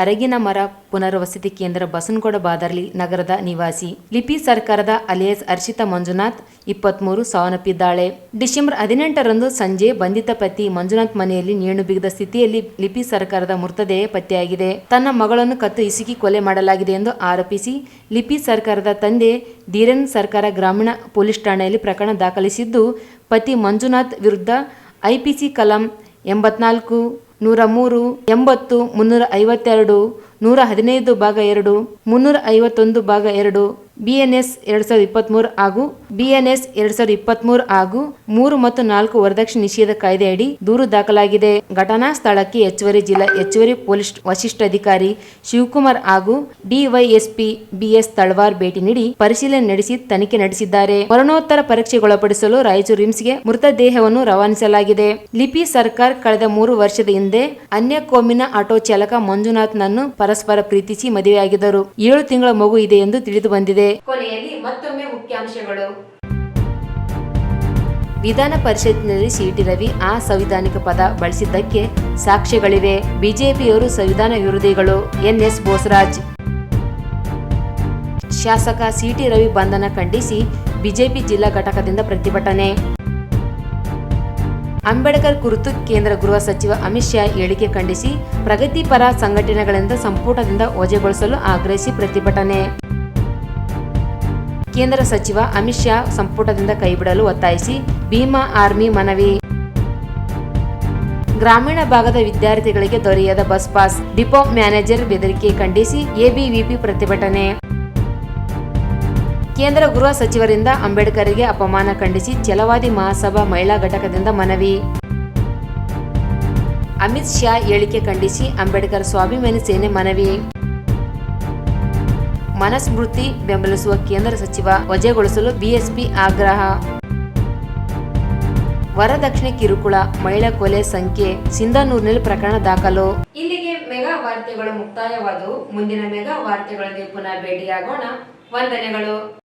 ಅರಗಿನ ಮರ ಪುನರ್ವಸತಿ ಕೇಂದ್ರ ಬಸನಗೌಡ ಬಾದರ್ಲಿ ನಗರದ ನಿವಾಸಿ. ಲಿಪಿ ಸರ್ಕಾರದ ಅಲಿಯಸ್ ಅರ್ಷಿತ ಮಂಜುನಾಥ್ ಇಪ್ಪತ್ಮೂರು ಸಾವನ್ನಪ್ಪಿದ್ದಾಳೆ. ಡಿಸೆಂಬರ್ ಹದಿನೆಂಟರಂದು ಸಂಜೆ ಬಂಧಿತ ಪತಿ ಮಂಜುನಾಥ್ ಮನೆಯಲ್ಲಿ ನೇಣು ಬಿಗಿದ ಸ್ಥಿತಿಯಲ್ಲಿ ಲಿಪಿ ಸರ್ಕಾರದ ಮೃತದೇಹ ಪತ್ತೆಯಾಗಿದೆ. ತನ್ನ ಮಗಳನ್ನು ಕತ್ತು ಇಸುಕಿ ಕೊಲೆ ಮಾಡಲಾಗಿದೆ ಎಂದು ಆರೋಪಿಸಿ ಲಿಪಿ ಸರ್ಕಾರದ ತಂದೆ ಧೀರನ್ ಸರ್ಕಾರ ಗ್ರಾಮೀಣ ಪೊಲೀಸ್ ಠಾಣೆಯಲ್ಲಿ ಪ್ರಕರಣ ದಾಖಲಿಸಿದ್ದು ಪತಿ ಮಂಜುನಾಥ್ ವಿರುದ್ಧ ಐಪಿಸಿ ಕಲಂ ಎಂಬತ್ನಾಲ್ಕು, ನೂರ ಮೂರು, ಎಂಬತ್ತು, ಮುನ್ನೂರ ಐವತ್ತೆರಡು, ನೂರ ಹದಿನೈದು ಭಾಗ ಎರಡು, ಮುನ್ನೂರ ಐವತ್ತೊಂದು ಭಾಗ ಎರಡು, ಬಿಎನ್ಎಸ್ ಎರಡು ಸಾವಿರದ ಇಪ್ಪತ್ತ್ಮೂರು ಹಾಗೂ ಬಿಎನ್ಎಸ್ ಎರಡ್ ಸಾವಿರದ ಇಪ್ಪತ್ತ್ಮೂರು ಹಾಗೂ ಮೂರು ಮತ್ತು ನಾಲ್ಕು ವರದಕ್ಷಿಣೆ ನಿಷೇಧ ಕಾಯ್ದೆಯಡಿ ದೂರು ದಾಖಲಾಗಿದೆ. ಘಟನಾ ಸ್ಥಳಕ್ಕೆ ಹೆಚ್ಚುವರಿ ಜಿಲ್ಲಾ ಹೆಚ್ಚುವರಿ ಪೊಲೀಸ್ ವರಿಷ್ಠಾಧಿಕಾರಿ ಶಿವಕುಮಾರ್ ಹಾಗೂ ಡಿವೈಎಸ್ಪಿ ಬಿಎಸ್ ತಳವಾರ್ ಭೇಟಿ ನೀಡಿ ಪರಿಶೀಲನೆ ನಡೆಸಿ ತನಿಖೆ ನಡೆಸಿದ್ದಾರೆ. ಮರಣೋತ್ತರ ಪರೀಕ್ಷೆಗೊಳಪಡಿಸಲು ರಾಯಚೂರು ರಿಮ್ಸ್ಗೆ ಮೃತದೇಹವನ್ನು ರವಾನಿಸಲಾಗಿದೆ. ಲಿಪಿ ಸರ್ಕಾರ್ ಕಳೆದ ಮೂರು ವರ್ಷದ ಹಿಂದೆ ಅನ್ಯ ಕೋಮಿನ ಆಟೋ ಚಾಲಕ ಮಂಜುನಾಥ್ನನ್ನು ಪರಸ್ಪರ ಪ್ರೀತಿಸಿ ಮದುವೆಯಾಗಿದ್ದರು. ಏಳು ತಿಂಗಳ ಮಗು ಇದೆ ಎಂದು ತಿಳಿದು ಬಂದಿದೆ. ಕೊನೆಯಲ್ಲಿ ಮತ್ತೊಮ್ಮೆ ಮುಖ್ಯಾಂಶಗಳು. ವಿಧಾನ ಪರಿಷತ್ನಲ್ಲಿ ಸಿಟಿ ರವಿ ಆ ಸಂವಿಧಾನಿಕ ಪದ ಬಳಸಿದ್ದಕ್ಕೆ ಸಾಕ್ಷ್ಯಗಳಿವೆ. ಬಿಜೆಪಿಯವರು ಸಂವಿಧಾನ ವಿರೋಧಿಗಳು ಎನ್ಎಸ್ ಬೋಸರಾಜ್. ಶಾಸಕ ಸಿಟಿ ರವಿ ಬಂಧನ ಖಂಡಿಸಿ ಬಿಜೆಪಿ ಜಿಲ್ಲಾ ಘಟಕದಿಂದ ಪ್ರತಿಭಟನೆ. ಅಂಬೇಡ್ಕರ್ ಕುರಿತು ಕೇಂದ್ರ ಗೃಹ ಸಚಿವ ಅಮಿತ್ ಶಾ ಹೇಳಿಕೆ ಖಂಡಿಸಿ ಪ್ರಗತಿಪರ ಸಂಘಟನೆಗಳಿಂದ ಸಂಪುಟದಿಂದ ವಜೆಗೊಳಿಸಲು ಆಗ್ರಹಿಸಿ ಪ್ರತಿಭಟನೆ. ಕೇಂದ್ರ ಸಚಿವ ಅಮಿತ್ ಶಾ ಸಂಪುಟದಿಂದ ಕೈಬಿಡಲು ಒತ್ತಾಯಿಸಿ ಭೀಮಾ ಆರ್ಮಿ ಮನವಿ. ಗ್ರಾಮೀಣ ಭಾಗದ ವಿದ್ಯಾರ್ಥಿಗಳಿಗೆ ದೊರೆಯದ ಬಸ್ ಪಾಸ್, ಡಿಪೋ ಮ್ಯಾನೇಜರ್ ಬೆದರಿಕೆ ಖಂಡಿಸಿ ಎಬಿವಿಪಿ ಪ್ರತಿಭಟನೆ. ಕೇಂದ್ರ ಗೃಹ ಸಚಿವರಿಂದ ಅಂಬೇಡ್ಕರ್ಗೆ ಅಪಮಾನ ಖಂಡಿಸಿ ಛಲವಾದಿ ಮಹಾಸಭಾ ಮಹಿಳಾ ಘಟಕದಿಂದ ಮನವಿ. ಅಮಿತ್ ಶಾ ಹೇಳಿಕೆ ಖಂಡಿಸಿ ಅಂಬೇಡ್ಕರ್ ಸ್ವಾಭಿಮಾನಿ ಸೇನೆ ಮನವಿ. ಮನಸ್ಮೃತಿ ಬೆಂಬಲಿಸುವ ಕೇಂದ್ರ ಸಚಿವ ವಜೆಗೊಳಿಸಲು ಬಿಎಸ್ಪಿ ಆಗ್ರಹ. ವರದಕ್ಷಿಣೆ ಕಿರುಕುಳ, ಮಹಿಳಾ ಕೊಲೆ ಸಂಖ್ಯೆ, ಸಿಂಧನೂರಿನಲ್ಲಿ ಪ್ರಕರಣ ದಾಖಲು. ಇಲ್ಲಿಗೆ ಮೆಗಾ ವಾರ್ತೆಗಳು ಮುಕ್ತಾಯವಾದವು. ಮುಂದಿನ ಮೆಗಾ ವಾರ್ತೆಗಳಲ್ಲಿ ಪುನಃ ಭೇಟಿಯಾಗೋಣ. ವಂದನೆಗಳು.